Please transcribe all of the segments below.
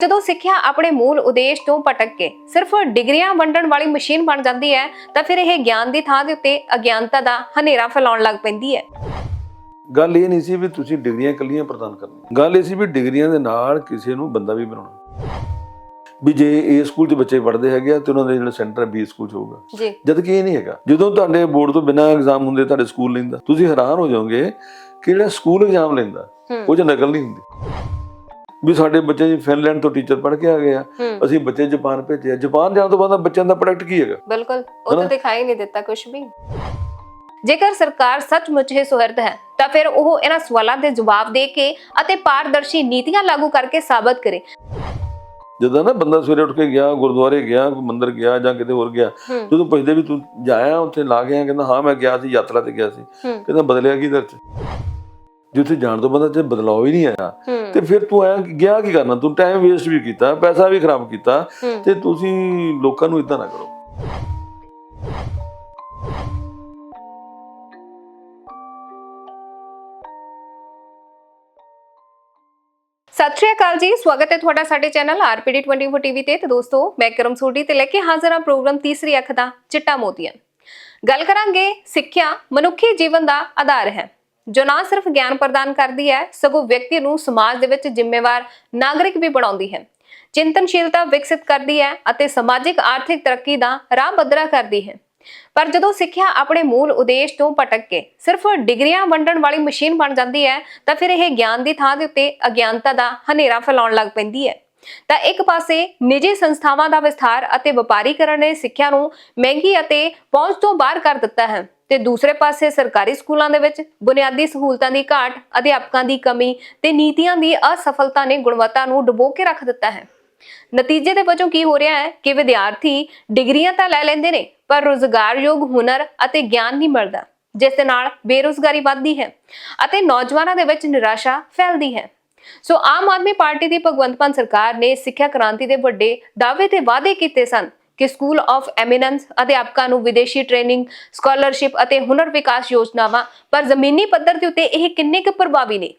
ਜਦੋਂ ਸਿੱਖਿਆ ਆਪਣੇ ਮੂਲ ਉਦੇਸ਼ ਤੋਂ ਭਟਕ ਕੇ ਸਿਰਫ ਡਿਗਰੀਆਂ ਵੰਡਣ ਵਾਲੀ ਮਸ਼ੀਨ ਬਣ ਜਾਂਦੀ ਹੈ ਤਾਂ ਫਿਰ ਇਹ ਗਿਆਨ ਦੀ ਥਾਂ ਦੇ ਉੱਤੇ ਅਗਿਆਨਤਾ ਦਾ ਹਨੇਰਾ ਫੈਲਾਉਣ ਲੱਗ ਪੈਂਦੀ ਹੈ। ਗੱਲ ਇਹ ਨਹੀਂ ਸੀ ਵੀ ਤੁਸੀਂ ਡਿਗਰੀਆਂ ਕੱਲੀਆਂ ਪ੍ਰਦਾਨ ਕਰਨੀਆਂ। ਗੱਲ ਇਹ ਸੀ ਵੀ ਡਿਗਰੀਆਂ ਦੇ ਨਾਲ ਕਿਸੇ ਨੂੰ ਬੰਦਾ ਵੀ ਬਣਾਉਣਾ। ਵੀ ਜੇ ਇਹ ਸਕੂਲ 'ਚ ਬੱਚੇ ਪੜ੍ਹਦੇ ਹੈਗੇ ਆ ਤੇ ਉਹਨਾਂ ਦੇ ਜਿਹੜਾ ਸੈਂਟਰ ਬੀ ਸਕੂਲ 'ਚ ਹੋਊਗਾ। ਜੀ। ਜਦ ਕਿ ਇਹ ਨਹੀਂ ਹੈਗਾ। ਜਦੋਂ ਤੁਹਾਡੇ ਬੋਰਡ ਤੋਂ ਬਿਨਾਂ ਐਗਜ਼ਾਮ ਹੁੰਦੇ ਤੁਹਾਡੇ ਸਕੂਲ ਲੈਂਦਾ ਤੁਸੀਂ ਹੈਰਾਨ ਹੋ ਜਾਓਗੇ ਕਿ ਜਿਹੜਾ ਸਕੂਲ ਐਗਜ਼ਾਮ ਲੈਂਦਾ ਉਹ 'ਚ ਨਕਲ ਨਹੀਂ ਹੁੰਦੀ। ਵੀ ਸਾਡੇ ਬੱਚੇ ਜੀ ਫਿਨਲੈਂਡ ਤੋਂ ਟੀਚਰ ਪੜ੍ਹ ਕੇ ਆ ਗਏ ਆ। ਅਸੀਂ ਬੱਚੇ ਜਾਪਾਨ ਭੇਜੇ ਆ। ਜਾਪਾਨ ਜਾਣ ਤੋਂ ਬਾਅਦ ਬੱਚਿਆਂ ਦਾ ਪ੍ਰੋਡਕਟ ਕੀ ਹੈਗਾ? ਬਿਲਕੁਲ ਉਹ ਤਾਂ? ਦਿਖਾਈ ਨਹੀਂ ਦਿੱਤਾ ਕੁਝ ਵੀ। ਜੇਕਰ ਸਰਕਾਰ ਸੱਚਮੁੱਚ ਹੀ ਸੁਹਿਰਦ ਹੈ ਤਾਂ ਫਿਰ ਉਹ ਇਹਨਾਂ ਸਵਾਲਾਂ ਦੇ ਜਵਾਬ ਦੇ ਕੇ ਅਤੇ ਪਾਰਦਰਸ਼ੀ ਨੀਤੀਆਂ ਲਾਗੂ ਕਰਕੇ ਸਾਬਤ ਕਰੇ। ਜਦੋਂ ਨਾ ਬੰਦਾ ਸਵੇਰੇ ਉੱਠ ਕੇ ਗਿਆ ਗੁਰਦੁਆਰੇ ਗਿਆ ਕੋਈ ਮੰਦਿਰ ਗਿਆ ਜਾਂ ਕਿਤੇ ਹੋਰ ਗਿਆ ਜਦੋਂ ਪੁੱਛਦੇ ਵੀ ਤੂੰ ਜਾਇਆ ਉੱਥੇ ਲਾ ਗਿਆ ਕਹਿੰਦਾ ਹਾਂ ਮੈਂ ਗਿਆ ਸੀ ਯਾਤਰਾ ਤੇ ਗਿਆ ਸੀ। ਕਹਿੰਦਾ ਬਦਲਿਆ ਕੀ ਦਰ ਚ? ਜਿੱਥੇ ਜਾਣ ਤੋਂ ਬਾਅਦ ਤੇ ਬਦਲਾਅ ਹੀ ਨਹੀਂ ਆਇਆ ਤੇ ਫਿਰ ਤੂੰ ਆਇਆ ਗਿਆ ਕੀ ਕਰਨਾ? ਤੂੰ ਟਾਈਮ ਵੇਸਟ ਵੀ ਕੀਤਾ ਪੈਸਾ ਵੀ ਖਰਾਬ ਕੀਤਾ ਤੇ ਤੁਸੀਂ ਲੋਕਾਂ ਨੂੰ ਇਦਾਂ ਨਾ ਕਰੋ। ਸਤਿ ਸ਼੍ਰੀ ਅਕਾਲ ਜੀ ਸਵਾਗਤ ਹੈ ਤੁਹਾਡਾ ਸਾਡੇ ਚੈਨਲ ਆਰਪੀਡੀ 24 ਟੀਵੀ ਤੇ। ਤੇ ਦੋਸਤੋ ਮੈਂ ਕਰਮ ਸੋਢੀ ਤੇ ਲੈ ਕੇ ਹਾਜ਼ਰ ਹਾਂ ਪ੍ਰੋਗਰਾਮ ਤੀਸਰੀ ਅੱਖ ਦਾ ਚਿੱਟਾ ਮੋਤੀਆ। ਗੱਲ ਕਰਾਂਗੇ ਸਿੱਖਿਆ ਮਨੁੱਖੀ ਜੀਵਨ ਦਾ ਆਧਾਰ ਹੈ। ਜੋ ਨਾ ਸਿਰਫ ਗਿਆਨ ਪ੍ਰਦਾਨ ਕਰਦੀ ਹੈ, ਸਗੋਂ ਵਿਅਕਤੀ ਨੂੰ ਸਮਾਜ ਦੇ ਵਿੱਚ ਜ਼ਿੰਮੇਵਾਰ ਨਾਗਰਿਕ ਵੀ ਬਣਾਉਂਦੀ ਹੈ। ਚਿੰਤਨਸ਼ੀਲਤਾ ਵਿਕਸਿਤ ਕਰਦੀ ਹੈ ਅਤੇ ਸਮਾਜਿਕ ਆਰਥਿਕ ਤਰੱਕੀ ਦਾ ਰਾਹ ਪੱਧਰਾ ਕਰਦੀ ਹੈ। ਪਰ ਜਦੋਂ ਸਿੱਖਿਆ ਆਪਣੇ ਮੂਲ ਉਦੇਸ਼ ਤੋਂ ਭਟਕ ਕੇ ਸਿਰਫ ਡਿਗਰੀਆਂ ਵੰਡਣ ਵਾਲੀ ਮਸ਼ੀਨ ਬਣ ਜਾਂਦੀ ਹੈ, ਤਾਂ ਫਿਰ ਇਹ ਗਿਆਨ ਦੀ ਥਾਂ ਦੇ ਉੱਤੇ ਅਗਿਆਨਤਾ ਦਾ ਹਨੇਰਾ ਫੈਲਾਉਣ ਲੱਗ ਪੈਂਦੀ ਹੈ। ਤਾਂ ਇੱਕ ਪਾਸੇ ਨਿੱਜੀ ਸੰਸਥਾਵਾਂ ਦਾ ਵਿਸਥਾਰ ਅਤੇ ਵਪਾਰੀਕਰਨ ਨੇ ਸਿੱਖਿਆ ਨੂੰ ਮਹਿੰਗੀ ਅਤੇ ਪਹੁੰਚ ਤੋਂ ਬਾਹਰ ਕਰ ਦਿੱਤਾ ਹੈ। ਤੇ ਦੂਸਰੇ ਪਾਸੇ ਸਰਕਾਰੀ ਸਕੂਲਾਂ ਦੇ ਵਿੱਚ ਬੁਨਿਆਦੀ ਸਹੂਲਤਾਂ ਦੀ ਘਾਟ, ਅਧਿਆਪਕਾਂ ਦੀ ਕਮੀ ਤੇ ਨੀਤੀਆਂ ਦੀ ਅਸਫਲਤਾ ਨੇ ਗੁਣਵੱਤਾ ਨੂੰ ਡੁਬੋ ਕੇ ਰੱਖ ਦਿੱਤਾ ਹੈ। ਨਤੀਜੇ ਦੇ ਵਜੋਂ ਕੀ ਹੋ ਰਿਹਾ ਹੈ ਕਿ ਵਿਦਿਆਰਥੀ ਡਿਗਰੀਆਂ ਤਾਂ ਲੈ ਲੈਂਦੇ ਨੇ, ਪਰ ਰੋਜ਼ਗਾਰਯੋਗ ਹੁਨਰ ਅਤੇ ਗਿਆਨ ਨਹੀਂ ਮਿਲਦਾ, ਜਿਸ ਦੇ ਨਾਲ ਬੇਰੋਜ਼ਗਾਰੀ ਵੱਧਦੀ ਹੈ ਅਤੇ ਨੌਜਵਾਨਾਂ ਦੇ ਵਿੱਚ ਨਿਰਾਸ਼ਾ ਫੈਲਦੀ ਹੈ। ਸੋ ਆਮ ਆਦਮੀ ਪਾਰਟੀ ਦੀ ਭਗਵੰਤ ਮਾਨ ਸਰਕਾਰ ਨੇ ਸਿੱਖਿਆ ਕ੍ਰਾਂਤੀ ਦੇ ਵੱਡੇ ਦਾਅਵੇ ਤੇ ਵਾਅਦੇ ਕੀਤੇ ਸਨ ਕਿ ਸਕੂਲ ਆਫ ਐਮੀਨੈਂਸ ਅਧਿਆਪਕਾਂ ਨੂੰ ਵਿਦੇਸ਼ੀ ਟ੍ਰੇਨਿੰਗ ਸਕਾਲਰਸ਼ਿਪ ਅਤੇ ਹੁਨਰ ਵਿਕਾਸ ਯੋਜਨਾਵਾਂ, ਪਰ ਜ਼ਮੀਨੀ ਪੱਧਰ ਦੇ ਉੱਤੇ ਇਹ ਕਿੰਨੇ ਕੁ ਪ੍ਰਭਾਵੀ ਨੇ?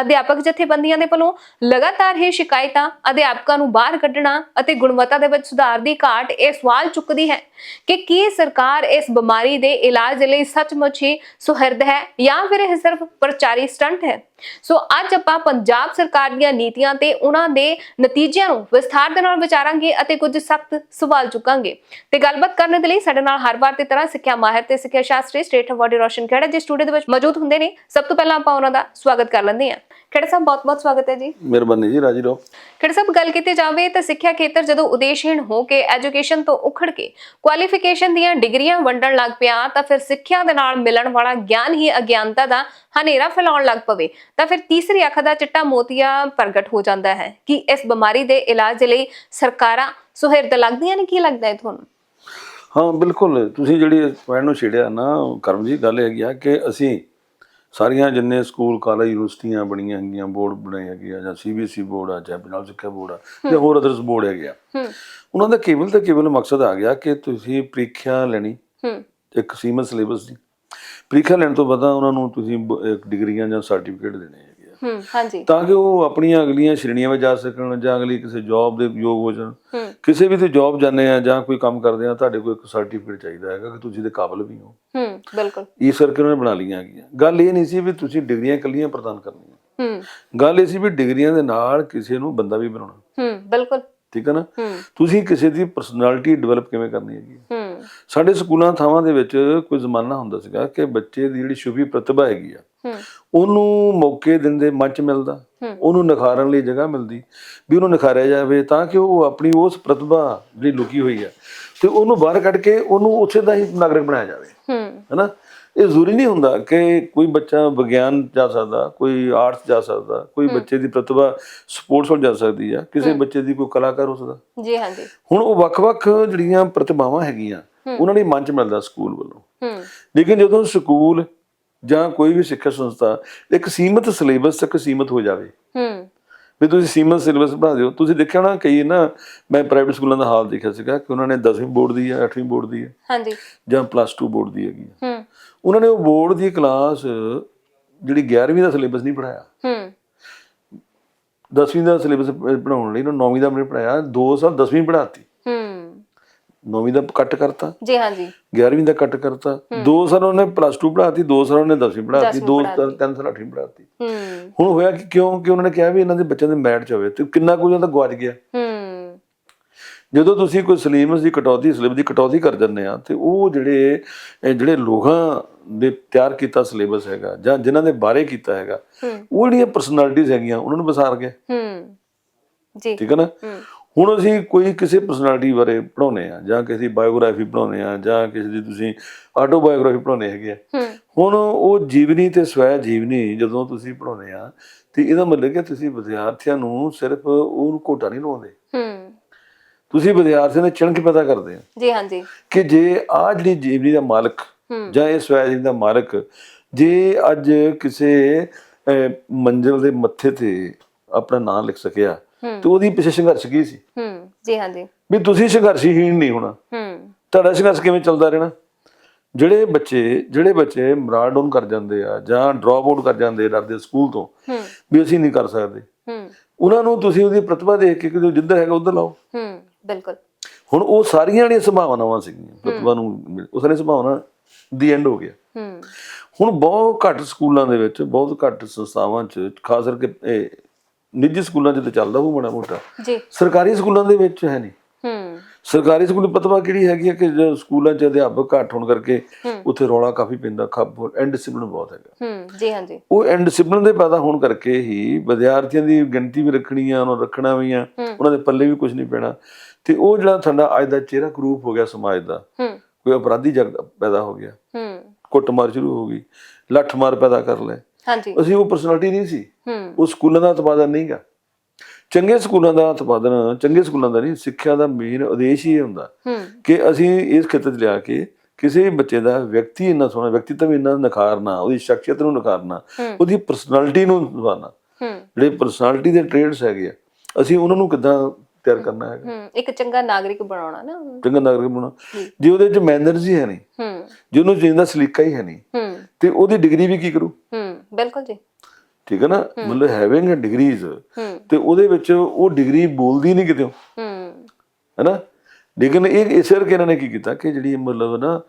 ਅਧਿਆਪਕ ਜਥੇਬੰਦੀਆਂ ਦੇ ਵੱਲੋਂ ਲਗਾਤਾਰ ਇਹ ਸ਼ਿਕਾਇਤਾਂ ਅਧਿਆਪਕਾਂ ਨੂੰ ਬਾਹਰ ਕੱਢਣਾ ਅਤੇ ਗੁਣਵੱਤਾ ਦੇ ਵਿੱਚ ਸੁਧਾਰ ਦੀ ਘਾਟ ਇਹ ਸਵਾਲ ਚੁੱਕਦੀ ਹੈ ਕਿ ਕੀ ਸਰਕਾਰ ਇਸ ਬਿਮਾਰੀ ਦੇ ਇਲਾਜ ਲਈ ਸੱਚਮੁੱਚ ਹੀ ਸੁਹਿਰਦ ਹੈ ਜਾਂ ਫਿਰ ਇਹ ਸਿਰਫ ਪ੍ਰਚਾਰੀ ਸਟੰਟ ਹੈ? ਸੋ ਅੱਜ ਆਪਾਂ ਪੰਜਾਬ ਸਰਕਾਰ ਦੀਆਂ ਨੀਤੀਆਂ ਤੇ ਉਹਨਾਂ ਦੇ ਨਤੀਜਿਆਂ ਨੂੰ ਵਿਸਥਾਰ ਦੇ ਨਾਲ ਵਿਚਾਰਾਂਗੇ ਅਤੇ ਕੁਝ ਸਖਤ ਸਵਾਲ ਚੁੱਕਾਂਗੇ। ਤੇ ਗੱਲਬਾਤ ਕਰਨ ਦੇ ਲਈ ਸਾਡੇ ਨਾਲ ਹਰ ਵਾਰ ਦੀ ਤਰ੍ਹਾਂ ਸਿੱਖਿਆ ਮਾਹਿਰ ਤੇ ਸਿੱਖਿਆ ਸ਼ਾਸਤਰੀ ਸਟੇਟ ਅਵਾਰਡ ਰੋਸ਼ਨ ਖੇੜਾ ਜੀ ਸਟੂਡੀਓ ਦੇ ਵਿੱਚ ਮੌਜੂਦ ਹੁੰਦੇ ਨੇ। ਸਭ ਤੋਂ ਪਹਿਲਾਂ ਆਪਾਂ ਉਹਨਾਂ ਦਾ ਸਵਾਗਤ ਕਰ ਲੈਂਦੇ ਹਾਂ। ਖੇੜਾ ਸਾਹਿਬ ਬਹੁਤ-ਬਹੁਤ ਸਵਾਗਤ ਹੈ ਜੀ। ਮਿਹਰਬਾਨੀ ਜੀ ਰਾਜੀ ਰਹੋ। ਖੇੜਾ ਸਾਹਿਬ ਗੱਲ ਕੀਤੀ ਜਾਵੇ ਤਾਂ ਸਿੱਖਿਆ ਖੇਤਰ ਜਦੋਂ ਉਦੇਸ਼ਹੀਣ ਹੋ ਕੇ ਐਜੂਕੇਸ਼ਨ ਤੋਂ ਉਖੜ ਕੇ ਕੁਆਲੀਫਿਕੇਸ਼ਨ ਦੀਆਂ ਡਿਗਰੀਆਂ ਵੰਡਣ ਲੱਗ ਪਿਆ ਤਾਂ ਫਿਰ ਸਿੱਖਿਆ ਦੇ ਨਾਲ ਮਿਲਣ ਵਾਲਾ ਗਿਆਨ ਹੀ ਅਗਿਆਨਤਾ ਦਾ ਹਨੇਰਾ ਫੈਲਾਉਣ ਲੱਗ ਪਵੇ। ਤਾਂ ਫਿਰ ਤੀਸਰੀ ਅੱਖ ਦਾ ਚਿੱਟਾ ਮੋਤੀਆ ਪ੍ਰਗਟ ਹੋ ਜਾਂਦਾ ਹੈ ਕਿ ਇਸ ਬਿਮਾਰੀ ਦੇ ਇਲਾਜ ਲਈ ਸਰਕਾਰਾਂ ਸੁਹਿਰਦ ਲੱਗਦੀਆਂ ਨੇ ਕੀ ਲੱਗਦਾ ਹੈ ਤੁਹਾਨੂੰ? ਹਾਂ ਬਿਲਕੁਲ। ਤੁਸੀਂ ਜਿਹੜੀ ਪੁਆਇੰਟ ਨੂੰ ਛੇੜਿਆ ਨਾ ਕਰਮ ਜੀ ਗੱਲ ਹੈਗੀ ਆ ਕਿ ਅਸੀਂ ਸਾਰੀਆਂ ਜਿੰਨੇ ਸਕੂਲ ਕਾਲਜ ਯੂਨੀਵਰਸਿਟੀਆਂ ਬਣੀਆਂ ਹੈਗੀਆਂ ਬੋਰਡ ਬਣੇ ਹੈਗੇ ਆ ਜਾਂ ਸੀਬੀਐਸਈ ਬੋਰਡ ਆ ਜਾਂ ਪੰਜਾਬ ਸਿੱਖਿਆ ਬੋਰਡ ਆ ਜਾਂ ਹੋਰ ਅਦਰਸ ਬੋਰਡ ਹੈਗੇ ਆ। ਉਹਨਾਂ ਦਾ ਕੇਵਲ ਤੇ ਕੇਵਲ ਮਕਸਦ ਆ ਗਿਆ ਕਿ ਤੁਸੀਂ ਪ੍ਰੀਖਿਆ ਲੈਣੀ। ਹੂੰ। ਇੱਕ ਸੀਮਤ ਸਿਲੇਬਸ ਦੀ। ਪ੍ਰੀਖਿਆ ਲੈਣ ਤੋਂ ਬਾਅਦ ਉਹਨਾਂ ਨੂੰ ਤੁਸੀਂ ਡਿਗਰੀਆਂ ਜਾਂ ਸਰਟੀਫਿਕੇਟ ਦੇਣੇ ਆ ਹੂੰ ਹਾਂਜੀ। ਤਾਂ ਕਿ ਉਹ ਆਪਣੀਆਂ ਅਗਲੀਆਂ ਸ਼੍ਰੇਣੀਆਂ ਵਿੱਚ ਜਾ ਸਕਣ ਜਾਂ ਅਗਲੀ ਕਿਸੇ ਜੌਬ ਦੇ ਯੋਗ ਹੋ ਜਾਣ। ਕਿਸੇ ਵੀ ਤੇ ਜੌਬ ਜਾਂਦੇ ਆ ਜਾਂ ਕੋਈ ਕੰਮ ਕਰਦੇ ਆ ਤੁਹਾਡੇ ਕੋਲ ਇੱਕ ਸਰਟੀਫਿਕੇਟ ਚਾਹੀਦਾ ਹੈਗਾ ਕਿ ਤੁਸੀਂ ਦੇ ਕਾਬਿਲ ਵੀ ਹੋ। ਹੂੰ ਬਿਲਕੁਲ। ਇਹ ਸਰਕਲ ਨੇ ਬਣਾ ਲਈਆਂ ਹੈਗੀਆਂ। ਗੱਲ ਇਹ ਨਹੀਂ ਸੀ ਵੀ ਤੁਸੀਂ ਡਿਗਰੀਆਂ ਇਕੱਲੀਆਂ ਪ੍ਰਦਾਨ ਕਰਨੀਆਂ। ਹੂੰ। ਗੱਲ ਇਹ ਸੀ ਵੀ ਡਿਗਰੀਆਂ ਦੇ ਨਾਲ ਕਿਸੇ ਨੂੰ ਬੰਦਾ ਵੀ ਬਣਾਉਣਾ। ਹੂੰ ਬਿਲਕੁਲ। ਠੀਕ ਹੈ ਨਾ? ਤੁਸੀਂ ਕਿਸੇ ਦੀ ਪਰਸਨੈਲਿਟੀ ਡਿਵੈਲਪ ਕਿਵੇਂ ਕਰਨੀ ਹੈਗੀ? ਹੂੰ। ਸਾਡੇ ਸਕੂਲਾਂ ਥਾਵਾਂ ਦੇ ਵਿੱਚ ਕੋਈ ਜ਼ਮਾਨਾ ਹੁੰਦਾ ਸੀਗਾ ਕਿ ਬੱਚੇ ਦੀ ਜਿਹੜੀ ਛੁਪੀ ਪ੍ਰਤਿਭਾ ਹੈਗੀ ਆ ਉਹਨੂੰ ਮੌਕੇ ਦਿੰਦੇ ਮੰਚ ਮਿਲਦਾ। ਉਹਨੂੰ ਨਿਖਾਰਨ ਲਈ ਜਗ੍ਹਾ ਮਿਲਦੀ ਵੀ ਉਹਨੂੰ ਨਿਖਾਰਿਆ ਜਾਵੇ ਤਾਂ ਕਿ ਉਹ ਆਪਣੀ ਉਸ ਪ੍ਰਤਿਭਾ ਜਿਹੜੀ ਲੁਕੀ ਹੋਈ ਹੈ ਤੇ ਉਹਨੂੰ ਬਾਹਰ ਕੱਢ ਕੇ ਉਹਨੂੰ ਉਸੇ ਦਾ ਹੀ ਨਾਗਰਿਕ ਬਣਾਇਆ ਜਾਵੇ। ਹੈਨਾ? ਇਹ ਜ਼ਰੂਰੀ ਨਹੀਂ ਹੁੰਦਾ ਕਿ ਕੋਈ ਬੱਚਾ ਵਿਗਿਆਨ ਜਾ ਸਕਦਾ ਕੋਈ ਆਰਟਸ ਜਾ ਸਕਦਾ ਕੋਈ ਬੱਚੇ ਦੀ ਪ੍ਰਤਿਭਾ ਸਪੋਰਟਸ ਵੱਲ ਜਾ ਸਕਦੀ ਆ ਕਿਸੇ ਬੱਚੇ ਦੀ ਕੋਈ ਕਲਾਕਾਰ ਹੋ ਸਕਦਾ। ਜੀ ਹਾਂਜੀ। ਹੁਣ ਉਹ ਵੱਖ-ਵੱਖ ਜਿਹੜੀਆਂ ਪ੍ਰਤਿਭਾਵਾਂ ਹੈਗੀਆਂ ਉਹਨਾਂ ਲਈ ਮੰਚ ਮਿਲਦਾ ਸਕੂਲ ਵੱਲੋਂ। ਲੇਕਿਨ ਜਦੋਂ ਸਕੂਲ ਜਾਂ ਕੋਈ ਵੀ ਸਿੱਖਿਆ ਸੰਸਥਾ ਇੱਕ ਸੀਮਤ ਸਿਲੇਬਸ ਤੱਕ ਸੀਮਤ ਹੋ ਜਾਵੇ। ਹੂੰ। ਵੀ ਤੁਸੀਂ ਸੀਮਤ ਸਿਲੇਬਸ ਬਣਾ ਦਿਓ। ਤੁਸੀਂ ਦੇਖਿਆ ਨਾ ਕਈ ਨਾ ਮੈਂ ਪ੍ਰਾਈਵੇਟ ਸਕੂਲਾਂ ਦਾ ਹਾਲ ਦੇਖਿਆ ਸੀਗਾ ਕਿ ਉਹਨਾਂ ਨੇ 10ਵੀਂ ਬੋਰਡ ਦੀ ਹੈ 8ਵੀਂ ਬੋਰਡ ਦੀ ਹੈ ਹਾਂਜੀ। ਜਾਂ ਪਲੱਸ 2 ਬੋਰਡ ਦੀ ਹੈਗੀ ਹੈ। ਉਹਨਾਂ ਨੇ ਉਹ ਬੋਰਡ ਦੀ ਕਲਾਸ ਜਿਹੜੀ 11ਵੀਂ ਦਾ ਸਿਲੇਬਸ ਨਹੀਂ ਪੜਾਇਆ ਹੂੰ। 10ਵੀਂ ਦਾ ਸਿਲੇਬਸ ਪੜਾਉਣ ਲਈ ਨਾ 9ਵੀਂ ਦਾ ਆਪਣੇ ਪੜਾਇਆ 2 ਸਾਲ 10ਵੀਂ ਪੜਾਤੀ 9ਵੀਂ ਦਾ ਕੱਟ ਕਰਤਾ। ਜੀ ਹਾਂਜੀ। 11ਵੀਂ ਦਾ ਕੱਟ ਕਰਤਾ। 2 ਸਾਲ ਉਹਨੇ ਪਲੱਸ 2 ਪੜਾਤੀ 2 ਸਾਲ ਉਹਨੇ 10ਵੀਂ ਪੜਾਤੀ 2 ਪੜ੍ਹਾਤੀ। ਸਾਲ 3 ਸਾਲ 8ਵੀਂ ਪੜਾਤੀ ਹੂੰ। ਹੁਣ ਹੋਇਆ ਕਿ ਕਿਉਂ? ਕਿ ਉਹਨਾਂ ਨੇ ਕਿਹਾ ਵੀ ਇਹਨਾਂ ਦੇ ਬੱਚਿਆਂ ਦੇ ਮੈਟ ਚ ਹੋਵੇ ਤੇ ਕਿੰਨਾ ਕੁ ਉਹਦਾ ਗਵਾਚ ਗਿਆ। ਹੂੰ। ਜਦੋਂ ਤੁਸੀਂ ਕੋਈ ਸਿਲੇਬਸ ਦੀ ਕਟੌਤੀ ਸਿਲੇਬਸ ਦੀ ਕਟੌਤੀ ਕਰ ਦਿੰਦੇ ਆ ਤੇ ਉਹ ਜਿਹੜੇ ਜਿਹੜੇ ਲੋਕਾਂ ਦੇ ਤਿਆਰ ਕੀਤਾ ਸਿਲੇਬਸ ਹੈਗਾ ਜਾਂ ਜਿਨ੍ਹਾਂ ਦੇ ਬਾਰੇ ਕੀਤਾ ਹੈਗਾ ਹੂੰ। ਉਹ ਜਿਹੜੀਆਂ ਪਰਸਨੈਲਿਟੀਜ਼ ਹੈਗੀਆਂ ਉਹਨਾਂ ਨੂੰ ਵਿਸਾਰ ਗਏ ਹੂੰ। ਜੀ। ਠੀਕ ਹੈ ਨਾ? ਹੂੰ। ਹੁਣ ਅਸੀਂ ਕੋਈ ਕਿਸੇ ਪਰਸਨੈਲਿਟੀ ਬਾਰੇ ਪੜਾਉਨੇ ਆ ਜਾਂ ਕਿਸੇ ਦੀ ਬਾਇਓਗ੍ਰਾਫੀ ਪੜਾਉਨੇ ਆ ਜਾਂ ਕਿਸੇ ਦੀ ਤੁਸੀਂ ਆਟੋਬਾਇਓਗ੍ਰਾਫੀ ਪੜਾਉਨੇ ਹੈਗੇ ਆ। ਹੁਣ ਉਹ ਜੀਵਨੀ ਤੇ ਸਵੈ ਜੀਵਨੀ ਜਦੋਂ ਤੁਸੀਂ ਪੜਾਉਨੇ ਆ ਤੇ ਇਹਦਾ ਮਤਲਬ ਕਿ ਤੁਸੀਂ ਵਿਦਿਆਰਥੀਆਂ ਨੂੰ ਸਿਰਫ ਉਹਨੂੰ ਘੋਟਾ ਨਹੀਂ ਲਵਾਉਂਦੇ। ਹੂੰ। ਤੁਸੀਂ ਵਿਦਿਆਰਥੀਆਂ ਦੇ ਚਿਣਕ ਪੈਦਾ ਕਰਦੇ ਆ? ਜੀ ਹਾਂਜੀ। ਕਿ ਜੇ ਆ ਜਿਹੜੀ ਜੀਵਨੀ ਦਾ ਮਾਲਕ ਜਾਂ ਇਹ ਸਵੈ ਜੀਵਨੀ ਦਾ ਮਾਲਕ ਜੇ ਅੱਜ ਕਿਸੇ ਮੰਜ਼ਿਲ ਦੇ ਮੱਥੇ ਤੇ ਆਪਣਾ ਨਾਮ ਲਿਖ ਸਕਿਆ ਤੇ ਉਹਦੀ ਪਿੱਛੇ ਸੰਘਰਸ਼ ਕੀ ਸੀ? ਹੂੰ ਜੀ ਹਾਂਜੀ ਵੀ ਤੁਸੀਂ ਸੰਘਰਸ਼ਹੀਣ ਨਹੀਂ ਹੋਣਾ। ਹੂੰ। ਤੁਹਾਡਾ ਸੰਘਰਸ਼ ਕਿਵੇਂ ਚੱਲਦਾ ਰਹਿਣਾ? ਜਿਹੜੇ ਬੱਚੇ ਜਿਹੜੇ ਬੱਚੇ ਮਰਾਡ ਡਾਊਨ ਕਰ ਜਾਂਦੇ ਆ ਜਾਂ ਡ੍ਰੌਪ ਆਊਟ ਕਰ ਜਾਂਦੇ ਆ ਡਰਦੇ ਸਕੂਲ ਤੋਂ ਹੂੰ। ਵੀ ਅਸੀਂ ਨਹੀਂ ਕਰ ਸਕਦੇ। ਹੂੰ। ਉਹਨਾਂ ਨੂੰ ਤੁਸੀਂ ਉਹਦੀ ਪ੍ਰਤਿਭਾ ਦੇਖ ਕੇ ਕਿ ਜਿੱਧਰ ਹੈਗਾ ਉਧਰ ਲਾਓ। ਹੂੰ ਬਿਲਕੁਲ। ਹੁਣ ਉਹ ਸਾਰੀਆਂ ਜਿਹੜੀਆਂ ਸੰਭਾਵਨਾਵਾਂ ਸੀਗੀਆਂ ਪ੍ਰਤਿਭਾ ਨੂੰ ਉਹ ਸਾਰੀਆਂ ਸੰਭਾਵਨਾ ਦੀ ਐਂਡ ਹੋ ਗਿਆ। ਹੂੰ। ਹੁਣ ਬਹੁਤ ਘੱਟ ਸਕੂਲਾਂ ਦੇ ਵਿੱਚ ਬਹੁਤ ਘੱਟ ਸੰਸਥਾਵਾਂ 'ਚ ਖਾਸ ਕਰਕੇ ਨਿੱਜੀ ਸਕੂਲਾਂ 'ਚ ਤਾਂ ਚੱਲਦਾ ਉਹ ਬੜਾ ਮੋਟਾ। ਜੀ। ਸਰਕਾਰੀ ਸਕੂਲਾਂ ਦੇ ਵਿੱਚ ਹੈ ਨਹੀਂ। ਹੂੰ। ਸਰਕਾਰੀ ਸਕੂਲ ਪ੍ਰਤਿਭਾ ਕਿਹੜੀ ਹੈਗੀ ਹੈ ਕਿ ਜੋ ਸਕੂਲਾਂ 'ਚ ਅਧਿਆਪਕ ਘੱਟ ਹੋਣ ਕਰਕੇ। ਉੱਥੇ ਰੌਲਾ ਕਾਫੀ ਪੈਂਦਾ ਖੱਪ ਐਂਡ ਡਿਸਪਲਿਨ ਬਹੁਤ ਹੈਗਾ। ਹੂੰ ਜੀ ਹਾਂਜੀ। ਉਹ ਐਂਡ ਡਿਸਪਲਿਨ ਦੇ ਪੈਦਾ ਹੋਣ ਕਰਕੇ ਹੀ ਵਿਦਿਆਰਥੀਆਂ ਦੀ ਗਿਣਤੀ ਵੀ ਰੱਖਣੀ ਆ ਉਹਨਾਂ ਰੱਖਣਾ ਵੀ ਆ। ਉਹਨਾਂ ਦੇ ਪੱਲੇ ਵੀ ਕੁਝ ਨਹੀਂ ਪੈਣਾ। ਤੇ ਉਹ ਜਿਹੜਾ ਸਾਡਾ ਅੱਜ ਦਾ ਚਿਹਰਾ ਕਰੂਪ ਹੋ ਗਿਆ ਸਮਾਜ ਦਾ ਹੂੰ। ਕੋਈ ਅਪਰਾਧੀ ਜਗ ਪੈਦਾ ਹੋ ਗਿਆ। ਹੂੰ। ਕੁੱਟਮਾਰ ਸ਼ੁਰੂ ਹੋ ਗਈ ਲੱਠਮਾਰ ਪੈਦਾ ਕਰ ਲੈ ਹਾਂਜੀ। ਅਸੀਂ ਉਹ ਪਰਸਨੈਲਿਟੀ ਨਹੀਂ ਸੀ। ਉਹ ਸਕੂਲਾਂ ਦਾ ਉਤਪਾਦਨ ਨਹੀਂਗਾ। ਚੰਗੇ ਸਕੂਲਾਂ ਦਾ ਉਤਪਾਦਨ ਚੰਗੇ ਸਕੂਲਾਂ ਦਾ ਨਹੀਂ ਸਿੱਖਿਆ ਦਾ ਮੇਨ ਉਦੇਸ਼ ਹੀ ਹੁੰਦਾ ਕਿ ਅਸੀਂ ਇਸ ਖੇਤਰ 'ਚ ਲਿਆ ਕੇ ਕਿਸੇ ਵੀ ਬੱਚੇ ਦਾ ਵਿਅਕਤੀ ਇੰਨਾ ਸੋਹਣਾ ਵਿਅਕਤੀਤਵ ਇੰਨਾ ਨਿਖਾਰਨਾ ਉਹਦੀ ਸ਼ਖਸੀਅਤ ਨੂੰ ਨਿਖਾਰਨਾ। ਉਹਦੀ ਪਰਸਨੈਲਿਟੀ ਨੂੰ ਨਿਖਾਰਨਾ ਹੂੰ। ਜਿਹੜੇ ਪਰਸਨੈਲਿਟੀ ਦੇ ਟ੍ਰੇਡਸ ਹੈਗੇ ਆ ਅਸੀਂ ਉਹਨਾਂ ਨੂੰ ਕਿੱਦਾਂ ਤਿਆਰ ਕਰਨਾ ਹੈਗਾ। ਹੂੰ ਇੱਕ ਚੰਗਾ ਨਾਗਰਿਕ ਬਣਾਉਣਾ ਨਾ। ਚੰਗਾ ਨਾਗਰਿਕ ਬਣਾਉਣਾ। ਜੀ। ਉਹਦੇ 'ਚ ਮੈਨਰਸ ਹੀ ਹੈ ਨਹੀਂ ਹੂੰ। ਜੇ ਉਹਨੂੰ ਜਿੰਦਾ ਸਲੀਕਾ ਹੀ ਹੈ ਨਹੀਂ ਹੂੰ। ਤੇ ਉਹਦੀ ਡਿਗਰੀ ਵੀ ਕੀ ਕਰੂ? ਹੂੰ ਬਿਲਕੁਲ ਜੀ। ਠੀਕ ਹੈ ਨਾ? ਮਤਲਬ ਹੈਵਿੰਗ ਅ ਡਿਗਰੀਜ਼ ਹੂੰ। ਤੇ ਉਹਦੇ ਵਿੱਚ ਉਹ ਡਿਗਰੀ ਬੋਲਦੀ ਨਹੀਂ ਕਿਤੇ ਹੂੰ। ਹੈਨਾ? ਲੇਕਿਨ ਇਹ ਇਸ ਕਰਕੇ ਇਹਨਾਂ ਨੇ ਕੀ ਕੀਤਾ ਕਿ ਜਿਹੜੀ ਮਤਲਬ ਨਾ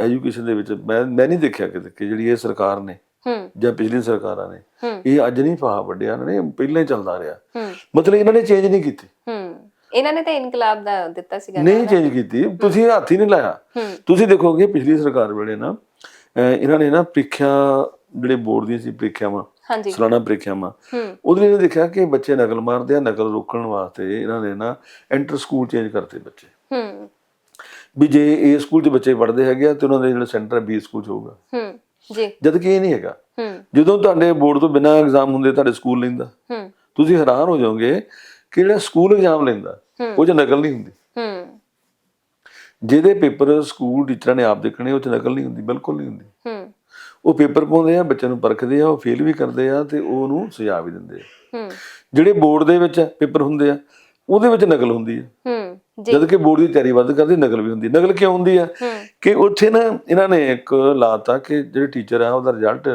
ਐਜੂਕੇਸ਼ਨ ਦੇ ਵਿੱਚ ਮੈਂ ਮੈਂ ਨਹੀਂ ਦੇਖਿਆ ਕਿਤੇ ਕਿ ਜਿਹੜੀ ਇਹ ਸਰਕਾਰ ਨੇ ਹੂੰ ਜਾਂ ਪਿਛਲੀ ਸਰਕਾਰਾਂ ਨੇ। ਇਹ ਅੱਜ ਨਹੀਂ ਫਾਹਾ ਵੱਡਿਆ ਇਹਨਾਂ ਨੇ ਪਹਿਲਾਂ ਹੀ ਚੱਲਦਾ ਰਿਹਾ। ਹੂੰ। ਮਤਲਬ ਇਹਨਾਂ ਨੇ ਚੇਂਜ ਨਹੀਂ ਕੀਤੀ। ਹੂੰ। ਇਹਨਾਂ ਨੇ ਤਾਂ ਇਨਕਲਾਬ ਦਾ ਦਿੱਤਾ ਸੀਗਾ ਨਹੀਂ ਚੇਂਜ ਕੀਤੀ। ਤੁਸੀਂ ਹੱਥ ਹੀ ਨਹੀਂ ਲਾਇਆ। ਤੁਸੀਂ ਦੇਖੋਗੇ ਪਿਛਲੀ ਸਰਕਾਰ ਵੇਲੇ ਨਾ ਇਹਨਾਂ ਨੇ ਨਾ ਪ੍ਰੀਖਿਆ ਜਿਹੜੇ ਬੋਰਡ ਦੀਆਂ ਸੀ ਪ੍ਰੀਖਿਆਵਾਂ ਹਾਂਜੀ। ਸਾਲਾਨਾ ਪ੍ਰੀਖਿਆਵਾਂ ਉਹਦੇ ਲਈ ਦੇਖਿਆ ਕਿ ਬੱਚੇ ਨਕਲ ਮਾਰਦੇ ਆ ਨਕਲ ਰੋਕਣ ਵਾਸਤੇ ਇਹਨਾਂ ਨੇ ਨਾ ਇੰਟਰ ਸਕੂਲ ਚੇਂਜ ਕਰਤੇ ਬੱਚੇ। ਹੂੰ। ਵੀ ਜੇ ਏ ਸਕੂਲ 'ਚ ਬੱਚੇ ਪੜ੍ਹਦੇ ਹੈਗੇ ਆ ਤੇ ਉਹਨਾਂ ਦੇ ਜਿਹੜਾ ਸੈਂਟਰ ਹੈ ਬੀ ਸਕੂਲ 'ਚ ਹੋਊਗਾ। ਹੂੰ। ਜੀ। ਜਦ ਕਿ ਇਹ ਨਹੀਂ ਹੈਗਾ। ਜਦੋਂ ਤੁਹਾਡੇ ਬੋਰਡ ਤੋਂ ਬਿਨਾਂ ਐਗਜ਼ਾਮ ਹੁੰਦੇ ਤੁਹਾਡੇ ਸਕੂਲ ਲੈਂਦਾ। ਤੁਸੀਂ ਹੈਰਾਨ ਹੋ ਜਾਓਗੇ ਕਿ ਜਿਹੜਾ ਸਕੂਲ ਐਗਜ਼ਾਮ ਲੈਂਦਾ। ਉਹ 'ਚ ਨਕਲ ਨਹੀਂ ਹੁੰਦੀ। ਜਿਹਦੇ ਪੇਪਰ ਸਕੂਲ ਟੀਚਰਾਂ ਨੇ ਆਪ ਦੇਖਣੇ ਉਹ 'ਚ ਨਕਲ ਨਹੀਂ ਹੁੰਦੀ ਬਿਲਕੁਲ ਨਹੀਂ ਹੁੰਦੀ। ਉਹ ਪੇਪਰ ਪਾਉਂਦੇ ਆ ਬੱਚਿਆਂ ਨੂੰ ਪਰਖਦੇ ਆ ਉਹ ਫੇਲ ਵੀ ਕਰਦੇ ਆ ਤੇ ਉਹਨੂੰ ਸਜ਼ਾ ਵੀ ਦਿੰਦੇ ਆ। ਜਿਹੜੇ ਬੋਰਡ ਦੇ ਵਿੱਚ ਪੇਪਰ ਹੁੰਦੇ ਆ ਉਹਦੇ ਵਿੱਚ ਨਕਲ ਹੁੰਦੀ ਆ। ਜਦ ਕਿ ਬੋਰਡ ਦੀ ਤਿਆਰੀ ਵੱਧ ਕਰਦੇ ਨਕਲ ਵੀ ਹੁੰਦੀ। ਨਕਲ ਕਿਉਂ ਹੁੰਦੀ ਆ? ਕਿ ਉੱਥੇ ਨਾ ਇਹਨਾਂ ਨੇ ਇੱਕ ਲਾਤਾ ਕਿ ਜਿਹੜੇ ਟੀਚਰ ਆ ਉਹਦਾ ਰਿਜ਼ਲਟ